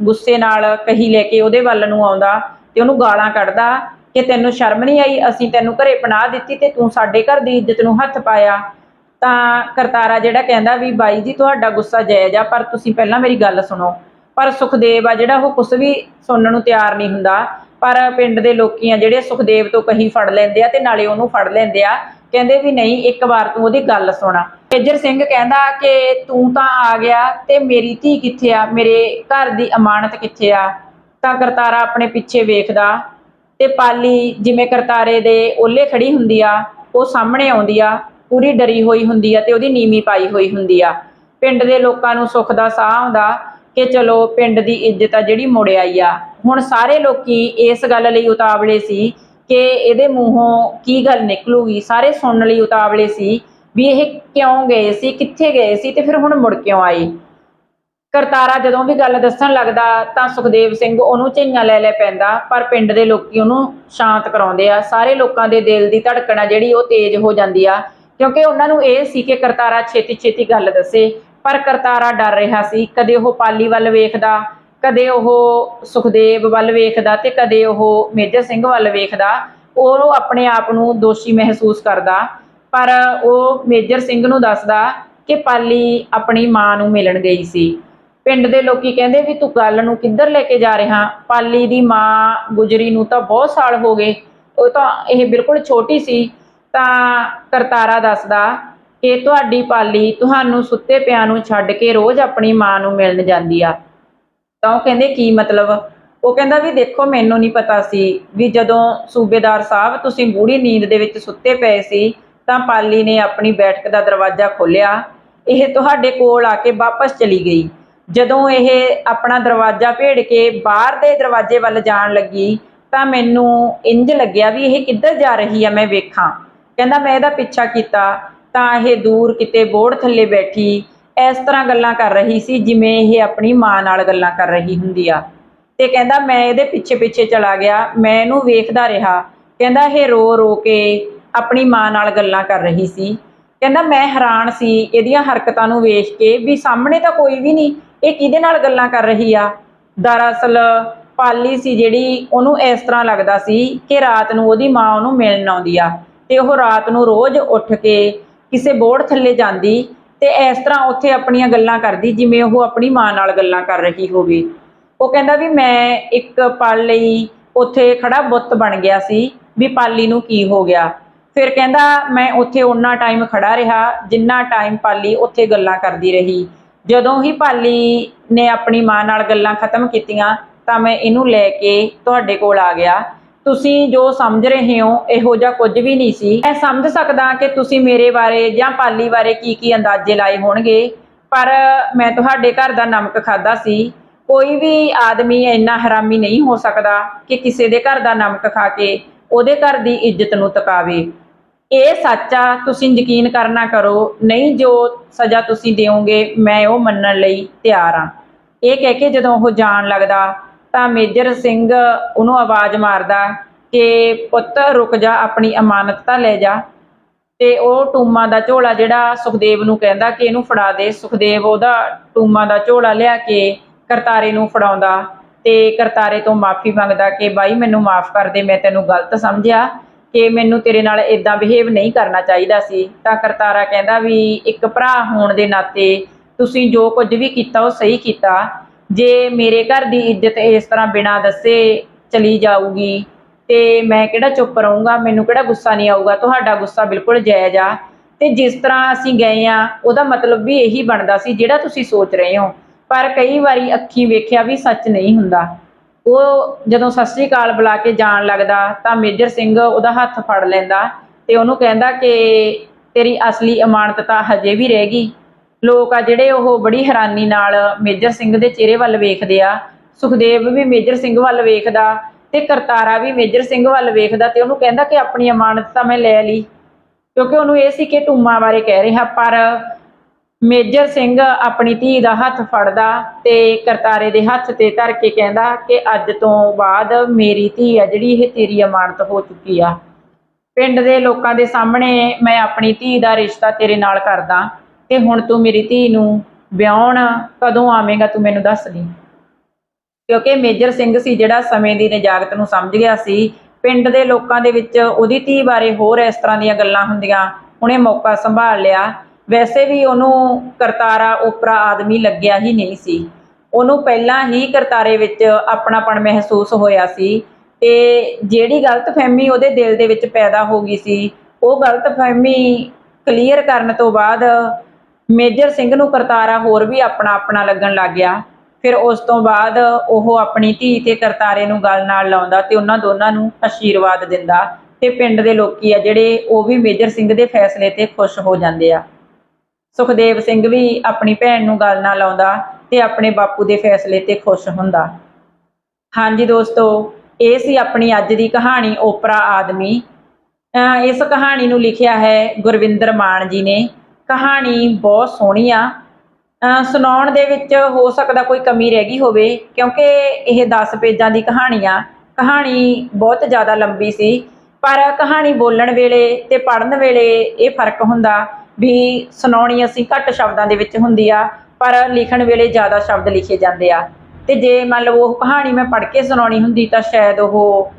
ਗੁੱਸੇ ਨਾਲ ਕਹੀ ਲੈ ਕੇ ਉਹਦੇ ਵੱਲ ਨੂੰ ਆਉਂਦਾ ਤੇ ਉਹਨੂੰ ਗਾਲਾਂ ਕੱਢਦਾ ਕਿ ਤੈਨੂੰ ਸ਼ਰਮ ਨਹੀਂ ਆਈ, ਅਸੀਂ ਤੈਨੂੰ ਘਰੇ ਪਨਾਹ ਦਿੱਤੀ ਤੇ ਤੂੰ ਸਾਡੇ ਘਰ ਦੀ ਇੱਜ਼ਤ ਨੂੰ ਹੱਥ ਪਾਇਆ। ਤਾਂ ਕਰਤਾਰਾ ਜਿਹੜਾ ਕਹਿੰਦਾ ਵੀ ਬਾਈ ਜੀ, ਤੁਹਾਡਾ ਗੁੱਸਾ ਜਾਇਜ਼ ਆ, ਪਰ ਤੁਸੀਂ ਪਹਿਲਾਂ ਮੇਰੀ ਗੱਲ ਸੁਣੋ। ਪਰ ਸੁਖਦੇਵ ਆ ਜਿਹੜਾ ਉਹ ਕੁਝ ਵੀ ਸੁਣਨ ਨੂੰ ਤਿਆਰ ਨਹੀਂ ਹੁੰਦਾ। ਪਰ ਪਿੰਡ ਦੇ ਲੋਕੀ ਆ ਜਿਹੜੇ ਸੁਖਦੇਵ ਤੋਂ ਕਹੀ ਫੜ ਲੈਂਦੇ ਆ ਤੇ ਨਾਲੇ ਉਹਨੂੰ ਫੜ ਲੈਂਦੇ ਆ। ਕਹਿੰਦੇ ਵੀ ਨਹੀਂ, ਇੱਕ ਵਾਰ ਤੂੰ ਉਹਦੀ ਗੱਲ ਸੁਣਾ। ਮੇਜਰ ਸਿੰਘ ਕਹਿੰਦਾ ਕਿ ਤੂੰ ਤਾਂ ਆ ਗਿਆ ਤੇ ਮੇਰੀ ਧੀ ਕਿੱਥੇ ਆ? ਮੇਰੇ ਘਰ ਦੀ ਅਮਾਨਤ ਕਿੱਥੇ ਆ? ਤਾਂ ਕਰਤਾਰਾ ਆਪਣੇ ਪਿੱਛੇ ਵੇਖਦਾ ਤੇ ਪਾਲੀ ਜਿਵੇਂ ਕਰਤਾਰੇ ਦੇ ਓਲੇ ਖੜੀ ਹੁੰਦੀ ਆ, ਉਹ ਸਾਹਮਣੇ ਆਉਂਦੀ ਆ, ਪੂਰੀ ਡਰੀ ਹੋਈ ਹੁੰਦੀ ਆ ਤੇ ਉਹਦੀ ਨੀਵੀਂ ਪਾਈ ਹੋਈ ਹੁੰਦੀ ਆ। ਪਿੰਡ ਦੇ ਲੋਕਾਂ ਨੂੰ ਸੁੱਖ ਦਾ ਸਾਹ ਆਉਂਦਾ ਕਿ ਚਲੋ ਪਿੰਡ ਦੀ ਇੱਜ਼ਤ ਆ ਜਿਹੜੀ ਮੁੜ ਆਈ ਆ। ਹੁਣ ਸਾਰੇ ਲੋਕੀ ਇਸ ਗੱਲ ਲਈ ਉਤਾਵਲੇ ਸੀ ਕਿ ਇਹਦੇ ਮੂੰਹੋਂ ਕੀ ਗੱਲ ਨਿਕਲੂਗੀ? ਸਾਰੇ ਸੁਣਨ ਲਈ ਉਤਾਵਲੇ ਸੀ ਵੀ ਇਹ ਕਿਉਂ ਗਏ ਸੀ, ਕਿੱਥੇ ਗਏ ਸੀ ਤੇ ਫਿਰ ਹੁਣ ਮੁੜ ਕਿਉਂ ਆਏ? ਕਰਤਾਰਾ ਜਦੋਂ ਵੀ ਗੱਲ ਦੱਸਣ ਲੱਗਦਾ ਤਾਂ ਸੁਖਦੇਵ ਸਿੰਘ ਉਹਨੂੰ ਝਈਆਂ ਲੈ ਲੈ ਪੈਂਦਾ, ਪਰ ਪਿੰਡ ਦੇ ਲੋਕੀ ਉਹਨੂੰ ਸ਼ਾਂਤ ਕਰਾਉਂਦੇ ਆ। ਸਾਰੇ ਲੋਕਾਂ ਦੇ ਦਿਲ ਦੀ ਧੜਕਣ ਆ ਜਿਹੜੀ ਉਹ ਤੇਜ਼ ਹੋ ਜਾਂਦੀ ਆ, ਕਿਉਂਕਿ ਉਹਨਾਂ ਨੂੰ ਇਹ ਸੀ ਕਿ ਕਰਤਾਰਾ ਛੇਤੀ ਛੇਤੀ ਗੱਲ ਦੱਸੇ, ਪਰ ਕਰਤਾਰਾ ਡਰ ਰਿਹਾ ਸੀ। ਕਦੇ ਉਹ ਪਾਲੀ ਵੱਲ ਵੇਖਦਾ ਕਦੇ ਉਹ ਸੁਖਦੇਵ ਵੱਲ ਵੇਖਦਾ ਤੇ ਕਦੇ ਉਹ ਮੇਜਰ ਸਿੰਘ ਵੱਲ ਵੇਖਦਾ, ਉਹ ਆਪਣੇ ਆਪ ਨੂੰ ਦੋਸ਼ੀ ਮਹਿਸੂਸ ਕਰਦਾ। ਪਰ ਉਹ ਮੇਜਰ ਸਿੰਘ ਨੂੰ ਦੱਸਦਾ ਕਿ ਪਾਲੀ ਆਪਣੀ ਮਾਂ ਨੂੰ ਮਿਲਣ ਗਈ ਸੀ। ਪਿੰਡ ਦੇ ਲੋਕੀ ਕਹਿੰਦੇ ਵੀ ਤੂੰ ਗੱਲ ਨੂੰ ਕਿੱਧਰ ਲੈ ਕੇ ਜਾ ਰਿਹਾ? ਪਾਲੀ ਦੀ ਮਾਂ ਗੁਜਰੀ ਨੂੰ ਤਾਂ ਬਹੁਤ ਸਾਲ ਹੋ ਗਏ। ਉਹ ਤਾਂ ਇਹ ਬਿਲਕੁਲ ਛੋਟੀ ਸੀ। ਤਾਂ ਕਰਤਾਰਾ ਦੱਸਦਾ ਕਿ ਤੁਹਾਡੀ ਪਾਲੀ ਤੁਹਾਨੂੰ ਸੁੱਤੇ ਪਿਆਂ ਨੂੰ ਛੱਡ ਕੇ ਰੋਜ਼ ਆਪਣੀ ਮਾਂ ਨੂੰ ਮਿਲਣ ਜਾਂਦੀ ਆ। ਤਾਂ ਉਹ ਕਹਿੰਦੇ ਕੀ ਮਤਲਬ? ਉਹ ਕਹਿੰਦਾ ਵੀ ਦੇਖੋ, ਮੈਨੂੰ ਨਹੀਂ ਪਤਾ ਸੀ ਵੀ ਜਦੋਂ ਸੂਬੇਦਾਰ ਸਾਹਿਬ ਤੁਸੀਂ ਗੂੜੀ ਨੀਂਦ ਦੇ ਵਿੱਚ ਸੁੱਤੇ ਪਏ ਸੀ, ਤਾਂ ਪਾਲੀ ਨੇ ਆਪਣੀ ਬੈਠਕ ਦਾ ਦਰਵਾਜ਼ਾ ਖੋਲ੍ਹਿਆ। ਇਹ ਤੁਹਾਡੇ ਕੋਲ ਆ ਕੇ ਵਾਪਸ ਚਲੀ ਗਈ। ਜਦੋਂ ਇਹ ਆਪਣਾ ਦਰਵਾਜ਼ਾ ਭੇੜ ਕੇ ਬਾਹਰ ਦੇ ਦਰਵਾਜ਼ੇ ਵੱਲ ਜਾਣ ਲੱਗੀ, ਤਾਂ ਮੈਨੂੰ ਇੰਜ ਲੱਗਿਆ ਵੀ ਇਹ ਕਿੱਧਰ ਜਾ ਰਹੀ ਆ, ਮੈਂ ਵੇਖਾਂ। ਕਹਿੰਦਾ, ਮੈਂ ਇਹਦਾ ਪਿੱਛਾ ਕੀਤਾ, ਤਾਂ ਇਹ ਦੂਰ ਕਿਤੇ ਬੋੜ ਥੱਲੇ ਬੈਠੀ ਇਸ ਤਰ੍ਹਾਂ ਗੱਲਾਂ ਕਰ ਰਹੀ ਸੀ ਜਿਵੇਂ ਇਹ ਆਪਣੀ ਮਾਂ ਨਾਲ ਗੱਲਾਂ ਕਰ ਰਹੀ ਹੁੰਦੀ ਆ। ਤੇ ਕਹਿੰਦਾ, ਮੈਂ ਇਹਦੇ ਪਿੱਛੇ ਪਿੱਛੇ ਚਲਾ ਗਿਆ। ਮੈਂ ਇਹਨੂੰ ਵੇਖਦਾ ਰਿਹਾ। ਕਹਿੰਦਾ, ਇਹ ਰੋ ਰੋ ਕੇ ਆਪਣੀ ਮਾਂ ਨਾਲ ਗੱਲਾਂ ਕਰ ਰਹੀ ਸੀ। ਕਹਿੰਦਾ, ਮੈਂ ਹੈਰਾਨ ਸੀ ਇਹਦੀਆਂ ਹਰਕਤਾਂ ਨੂੰ ਵੇਖ ਕੇ ਵੀ ਸਾਹਮਣੇ ਤਾਂ ਕੋਈ ਵੀ ਨਹੀਂ, ਇਹ ਕਿਹਦੇ ਨਾਲ ਗੱਲਾਂ ਕਰ ਰਹੀ ਆ? ਦਰਅਸਲ ਪਾਲੀ ਸੀ ਜਿਹੜੀ ਉਹਨੂੰ ਇਸ ਤਰ੍ਹਾਂ ਲੱਗਦਾ ਸੀ ਕਿ ਰਾਤ ਨੂੰ ਉਹਦੀ ਮਾਂ ਉਹਨੂੰ ਮਿਲਣ ਆਉਂਦੀ ਆ। ਤੇ ਉਹ ਰਾਤ ਨੂੰ ਰੋਜ਼ ਉੱਠ ਕੇ ਕਿਸੇ ਬੋਰਡ ਥੱਲੇ ਜਾਂਦੀ ਤੇ ਇਸ ਤਰ੍ਹਾਂ ਉੱਥੇ ਆਪਣੀਆਂ ਗੱਲਾਂ ਕਰਦੀ, ਜਿਵੇਂ ਉਹ ਆਪਣੀ ਮਾਂ ਨਾਲ ਗੱਲਾਂ ਕਰ ਰਹੀ ਹੋਵੇ। ਉਹ ਕਹਿੰਦਾ ਵੀ ਮੈਂ ਇੱਕ ਪਲ ਲਈ ਉੱਥੇ ਖੜਾ ਬੁੱਤ ਬਣ ਗਿਆ ਸੀ ਵੀ ਪਾਲੀ ਨੂੰ ਕੀ ਹੋ ਗਿਆ। ਫਿਰ ਕਹਿੰਦਾ, ਮੈਂ ਉੱਥੇ ਉਹਨਾਂ ਟਾਈਮ ਖੜਾ ਰਿਹਾ ਜਿੰਨਾ ਟਾਈਮ ਪਾਲੀ ਉੱਥੇ ਗੱਲਾਂ ਕਰਦੀ ਰਹੀ। ਜਦੋਂ ਹੀ ਪਾਲੀ ਨੇ ਆਪਣੀ ਮਾਂ ਨਾਲ ਗੱਲਾਂ ਖਤਮ ਕੀਤੀਆਂ ਤਾਂ ਮੈਂ ਇਹਨੂੰ ਲੈ ਕੇ ਤੁਹਾਡੇ ਕੋਲ ਆ ਗਿਆ। ਤੁਸੀਂ ਜੋ ਸਮਝ ਰਹੇ ਹੋ, ਇਹੋ ਜਿਹਾ ਕੁਝ ਵੀ ਨਹੀਂ ਸੀ। ਮੈਂ ਸਮਝ ਸਕਦਾ ਕਿ ਤੁਸੀਂ ਮੇਰੇ ਬਾਰੇ ਜਾਂ ਪਾਲੀ ਬਾਰੇ ਕੀ ਕੀ ਅੰਦਾਜ਼ੇ ਲਾਏ ਹੋਣਗੇ, ਪਰ ਮੈਂ ਤੁਹਾਡੇ ਘਰ ਦਾ ਨਮਕ ਖਾਦਾ ਸੀ। ਕੋਈ ਵੀ ਆਦਮੀ ਇੰਨਾ ਹਰਾਮੀ ਨਹੀਂ ਹੋ ਸਕਦਾ ਕਿ ਕਿਸੇ ਦੇ ਘਰ ਦਾ ਨਮਕ ਖਾ ਕੇ ਉਹਦੇ ਘਰ ਦੀ ਇੱਜ਼ਤ ਨੂੰ ਤਕਾਵੇ। ਇਹ ਸੱਚ ਆ, ਤੁਸੀਂ ਯਕੀਨ ਕਰਨਾ ਕਰੋ, ਨਹੀਂ ਜੋ ਸਜ਼ਾ ਤੁਸੀਂ ਦਿਓਗੇ, ਮੈਂ ਉਹ ਮੰਨਣ ਲਈ ਤਿਆਰ ਆ। ਇਹ ਕਹਿ ਕੇ ਜਦੋਂ ਉਹ ਜਾਣ ਲੱਗਦਾ ਤਾਂ ਮੇਜਰ ਸਿੰਘ ਉਹਨੂੰ ਆਵਾਜ਼ ਮਾਰਦਾ ਕਿ ਪੁੱਤ ਰੁਕ ਜਾ, ਆਪਣੀ ਅਮਾਨਤ ਤਾਂ ਲੈ ਜਾ। ਤੇ ਉਹ ਟੂਮਾ ਦਾ ਝੋਲਾ ਜਿਹੜਾ ਸੁਖਦੇਵ ਨੂੰ ਕਹਿੰਦਾ ਕਿ ਇਹਨੂੰ ਫੜਾ ਦੇ। ਸੁਖਦੇਵ ਉਹਦਾ ਟੂਮਾ ਦਾ ਝੋਲਾ ਲਿਆ ਕੇ ਕਰਤਾਰੇ ਨੂੰ ਫੜਾਉਂਦਾ ਤੇ ਕਰਤਾਰੇ ਤੋਂ ਮਾਫੀ ਮੰਗਦਾ ਕਿ ਬਾਈ ਮੈਨੂੰ ਮਾਫ ਕਰ ਦੇ, ਮੈਂ ਤੈਨੂੰ ਗਲਤ ਸਮਝਿਆ ਕਿ ਮੈਨੂੰ ਤੇਰੇ ਨਾਲ ਇਦਾਂ ਬਿਹੇਵ ਨਹੀਂ ਕਰਨਾ ਚਾਹੀਦਾ ਸੀ। ਤਾਂ ਕਰਤਾਰਾ ਕਹਿੰਦਾ ਵੀ ਇੱਕ ਭਰਾ ਹੋਣ ਦੇ ਨਾਤੇ ਤੁਸੀਂ ਜੋ ਕੁਝ ਵੀ ਕੀਤਾ ਉਹ ਸਹੀ ਕੀਤਾ। ਜੇ ਮੇਰੇ ਘਰ ਦੀ ਇੱਜ਼ਤ ਇਸ ਤਰ੍ਹਾਂ ਬਿਨਾਂ ਦੱਸੇ ਚਲੀ ਜਾਊਗੀ, ਤੇ ਮੈਂ ਕਿਹੜਾ ਚੁੱਪ ਰਹੂੰਗਾ? ਮੈਨੂੰ ਕਿਹੜਾ ਗੁੱਸਾ ਨਹੀਂ ਆਊਗਾ? ਤੁਹਾਡਾ ਗੁੱਸਾ ਬਿਲਕੁਲ ਜਾਇਜ਼ ਆ। ਤੇ ਜਿਸ ਤਰ੍ਹਾਂ ਅਸੀਂ ਗਏ ਆ, ਉਹਦਾ ਮਤਲਬ ਵੀ ਇਹੀ ਬਣਦਾ ਸੀ ਜਿਹੜਾ ਤੁਸੀਂ ਸੋਚ ਰਹੇ ਹੋ। ਪਰ ਕਈ ਵਾਰੀ ਅੱਖੀਂ ਵੇਖਿਆ ਵੀ ਸੱਚ ਨਹੀਂ ਹੁੰਦਾ। ਉਹ ਜਦੋਂ ਸਤਿ ਸ੍ਰੀ ਅਕਾਲ ਬੁਲਾ ਕੇ ਜਾਣ ਲੱਗਦਾ, ਤਾਂ ਮੇਜਰ ਸਿੰਘ ਉਹਦਾ ਹੱਥ ਫੜ ਲੈਂਦਾ ਤੇ ਉਹਨੂੰ ਕਹਿੰਦਾ ਕਿ ਤੇਰੀ ਅਸਲੀ ਇਮਾਨਤ ਤਾਂ ਹਜੇ ਵੀ ਰਹਿ ਗਈ। ਲੋਕ ਆ ਜਿਹੜੇ ਉਹ ਬੜੀ ਹੈਰਾਨੀ ਨਾਲ ਮੇਜਰ ਸਿੰਘ ਦੇ ਚਿਹਰੇ ਵੱਲ ਵੇਖਦੇ ਆ। ਸੁਖਦੇਵ ਵੀ ਮੇਜਰ ਸਿੰਘ ਵੱਲ ਵੇਖਦਾ ਤੇ ਕਰਤਾਰਾ ਵੀ ਮੇਜਰ ਸਿੰਘ ਵੱਲ ਵੇਖਦਾ ਤੇ ਉਹਨੂੰ ਕਹਿੰਦਾ ਕਿ ਆਪਣੀ ਅਮਾਨਤ ਤਾਂ ਮੈਂ ਲੈ ਲਈ, ਕਿਉਂਕਿ ਉਹਨੂੰ ਇਹ ਸੀ ਕਿ ਟੂਮਾ ਬਾਰੇ ਕਹਿ ਰਿਹਾ, ਪਰ ਮੇਜਰ ਸਿੰਘ ਆਪਣੀ ਧੀ ਦਾ ਹੱਥ ਫੜਦਾ ਤੇ ਕਰਤਾਰੇ ਦੇ ਹੱਥ ਤੇ ਧਰ ਕੇ ਕਹਿੰਦਾ ਕਿ ਅੱਜ ਤੋਂ ਬਾਅਦ ਮੇਰੀ ਧੀ ਆ ਜਿਹੜੀ ਇਹ ਤੇਰੀ ਅਮਾਨਤ ਹੋ ਚੁੱਕੀ ਆ। ਪਿੰਡ ਦੇ ਲੋਕਾਂ ਦੇ ਸਾਹਮਣੇ ਮੈਂ ਆਪਣੀ ਧੀ ਦਾ ਰਿਸ਼ਤਾ ਤੇਰੇ ਨਾਲ ਕਰਦਾ। ਤੇ ਹੁਣ ਤੂੰ ਮੇਰੀ ਧੀ ਨੂੰ ਵਿਆਹਣ ਕਦੋਂ ਆਵੇਂਗਾ ਤੂੰ ਮੈਨੂੰ ਦੱਸ ਦੀ। ਕਿਉਂਕਿ ਮੇਜਰ ਸਿੰਘ ਸੀ ਜਿਹੜਾ ਸਮੇਂ ਦੀ ਨਜਾਕਤ ਨੂੰ ਸਮਝ ਗਿਆ ਸੀ। ਪਿੰਡ ਦੇ ਲੋਕਾਂ ਦੇ ਵਿੱਚ ਉਹਦੀ ਧੀ ਬਾਰੇ ਹੋਰ ਇਸ ਤਰ੍ਹਾਂ ਦੀਆਂ ਗੱਲਾਂ ਹੁੰਦੀਆਂ। ਉਹਨੇ ਮੌਕਾ ਸੰਭਾਲ ਲਿਆ। ਵੈਸੇ ਵੀ ਉਹਨੂੰ ਕਰਤਾਰਾ ਉਪਰਾ ਆਦਮੀ ਲੱਗਿਆ ਹੀ ਨਹੀਂ ਸੀ। ਉਹਨੂੰ ਪਹਿਲਾਂ ਹੀ ਕਰਤਾਰੇ ਵਿੱਚ ਆਪਣਾਪਣ ਮਹਿਸੂਸ ਹੋਇਆ ਸੀ ਤੇ ਜਿਹੜੀ ਗਲਤਫਹਿਮੀ ਉਹਦੇ ਦਿਲ ਦੇ ਵਿੱਚ ਪੈਦਾ ਹੋ ਗਈ ਸੀ, ਉਹ ਗਲਤਫਹਿਮੀ ਕਲੀਅਰ ਕਰਨ ਤੋਂ ਬਾਅਦ ਮੇਜਰ ਸਿੰਘ ਨੂੰ ਕਰਤਾਰਾ ਹੋਰ ਵੀ ਆਪਣਾ ਆਪਣਾ ਲੱਗਣ ਲੱਗ ਗਿਆ। ਫਿਰ ਉਸ ਤੋਂ ਬਾਅਦ ਉਹ ਆਪਣੀ ਧੀ ਤੇ ਕਰਤਾਰੇ ਨੂੰ ਗੱਲ ਨਾਲ ਲਾਉਂਦਾ ਤੇ ਉਹਨਾਂ ਦੋਨਾਂ ਨੂੰ ਆਸ਼ੀਰਵਾਦ ਦਿੰਦਾ ਤੇ ਪਿੰਡ ਦੇ ਲੋਕੀ ਆ ਜਿਹੜੇ ਉਹ ਵੀ ਮੇਜਰ ਸਿੰਘ ਦੇ ਫੈਸਲੇ ਤੇ ਖੁਸ਼ ਹੋ ਜਾਂਦੇ ਆ। ਸੁਖਦੇਵ ਸਿੰਘ ਵੀ ਆਪਣੀ ਭੈਣ ਨੂੰ ਗੱਲ ਨਾਲ ਲਾਉਂਦਾ ਤੇ ਆਪਣੇ ਬਾਪੂ ਦੇ ਫੈਸਲੇ ਤੇ ਖੁਸ਼ ਹੁੰਦਾ। ਹਾਂਜੀ ਦੋਸਤੋ, ਇਹ ਸੀ ਆਪਣੀ ਅੱਜ ਦੀ ਕਹਾਣੀ ਓਪਰਾ ਆਦਮੀ। ਇਸ ਕਹਾਣੀ ਨੂੰ ਲਿਖਿਆ ਹੈ ਗੁਰਵਿੰਦਰ ਮਾਨ ਜੀ ਨੇ। ਕਹਾਣੀ ਬਹੁਤ ਸੋਹਣੀ ਆ। ਸੁਣਾਉਣ ਦੇ ਵਿੱਚ ਹੋ ਸਕਦਾ ਕੋਈ ਕਮੀ ਰਹਿ ਗਈ ਹੋਵੇ, ਕਿਉਂਕਿ ਇਹ 10 ਪੇਜਾਂ ਦੀ ਕਹਾਣੀ ਆ। ਕਹਾਣੀ ਬਹੁਤ ਜ਼ਿਆਦਾ ਲੰਬੀ ਸੀ, ਪਰ ਕਹਾਣੀ ਬੋਲਣ ਵੇਲੇ ਤੇ ਪੜ੍ਹਨ ਵੇਲੇ ਇਹ ਫ਼ਰਕ ਹੁੰਦਾ ਵੀ ਸੁਣਾਉਣੀ ਅਸੀਂ ਘੱਟ ਸ਼ਬਦਾਂ ਦੇ ਵਿੱਚ ਹੁੰਦੀ ਆ, ਪਰ ਲਿਖਣ ਵੇਲੇ ਜ਼ਿਆਦਾ ਸ਼ਬਦ ਲਿਖੇ ਜਾਂਦੇ ਆ। ਤੇ ਜੇ ਮੰਨ ਲਓ ਉਹ ਕਹਾਣੀ ਮੈਂ ਪੜ੍ਹ ਕੇ ਸੁਣਾਉਣੀ ਹੁੰਦੀ ਤਾਂ ਸ਼ਾਇਦ ਉਹ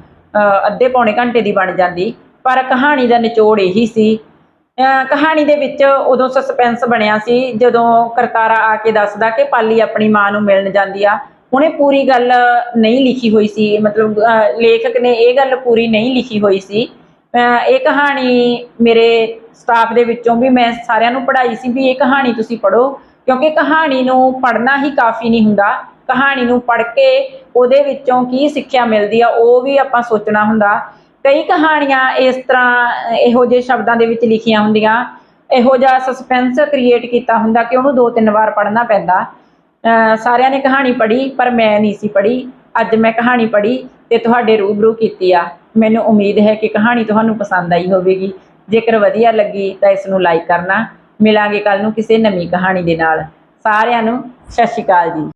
ਅੱਧੇ ਪੌਣੇ ਘੰਟੇ ਦੀ ਬਣ ਜਾਂਦੀ। ਪਰ ਕਹਾਣੀ ਦਾ ਨਿਚੋੜ ਇਹੀ ਸੀ ਕਹਾਣੀ ਦੇ ਵਿੱਚ ਉਦੋਂ ਸਸਪੈਂਸ ਬਣਿਆ ਸੀ ਜਦੋਂ ਕਰਤਾਰਾ ਆ ਕੇ ਦੱਸਦਾ ਕਿ ਪਾਲੀ ਆਪਣੀ ਮਾਂ ਨੂੰ ਮਿਲਣ ਜਾਂਦੀ ਆ। ਉਹਨੇ ਪੂਰੀ ਗੱਲ ਨਹੀਂ ਲਿਖੀ ਹੋਈ ਸੀ ਮਤਲਬ ਲੇਖਕ ਨੇ ਇਹ ਗੱਲ ਪੂਰੀ ਨਹੀਂ ਲਿਖੀ ਹੋਈ ਸੀ। ਅ, ਇਹ ਕਹਾਣੀ ਮੇਰੇ ਸਟਾਫ ਦੇ ਵਿੱਚੋਂ ਵੀ ਮੈਂ ਸਾਰਿਆਂ ਨੂੰ ਪੜ੍ਹਾਈ ਸੀ ਵੀ ਇਹ ਕਹਾਣੀ ਤੁਸੀਂ ਪੜ੍ਹੋ ਕਿਉਂਕਿ ਕਹਾਣੀ ਨੂੰ ਪੜ੍ਹਨਾ ਹੀ ਕਾਫੀ ਨਹੀਂ ਹੁੰਦਾ। ਕਹਾਣੀ ਨੂੰ ਪੜ੍ਹ ਕੇ ਉਹਦੇ ਵਿੱਚੋਂ ਕੀ ਸਿੱਖਿਆ ਮਿਲਦੀ ਆ ਉਹ ਵੀ ਆਪਾਂ ਸੋਚਣਾ ਹੁੰਦਾ। ਕਈ ਕਹਾਣੀਆਂ ਇਸ ਤਰ੍ਹਾਂ ਇਹੋ ਜਿਹੇ ਸ਼ਬਦਾਂ ਦੇ ਵਿੱਚ ਲਿਖੀਆਂ ਹੁੰਦੀਆਂ। ਇਹੋ ਜਿਹਾ ਸਸਪੈਂਸ ਕ੍ਰੀਏਟ ਕੀਤਾ ਹੁੰਦਾ ਕਿ ਉਹਨੂੰ ਦੋ ਤਿੰਨ ਵਾਰ ਪੜ੍ਹਨਾ ਪੈਂਦਾ। ਸਾਰਿਆਂ ਨੇ ਕਹਾਣੀ ਪੜ੍ਹੀ, ਪਰ ਮੈਂ ਨਹੀਂ ਸੀ ਪੜ੍ਹੀ। ਅੱਜ ਮੈਂ ਕਹਾਣੀ ਪੜ੍ਹੀ ਤੇ ਤੁਹਾਡੇ ਰੂਬਰੂ ਕੀਤੀ ਆ। ਮੈਨੂੰ ਉਮੀਦ ਹੈ ਕਿ ਕਹਾਣੀ ਤੁਹਾਨੂੰ ਪਸੰਦ ਆਈ ਹੋਵੇਗੀ। ਜੇਕਰ ਵਧੀਆ ਲੱਗੀ ਤਾਂ ਇਸ ਨੂੰ ਲਾਈਕ ਕਰਨਾ। ਮਿਲਾਂਗੇ ਕੱਲ ਨੂੰ ਕਿਸੇ ਨਵੀਂ ਕਹਾਣੀ ਦੇ ਨਾਲ। ਸਾਰਿਆਂ ਨੂੰ ਸਤਿ ਸ਼੍ਰੀ ਅਕਾਲ ਜੀ।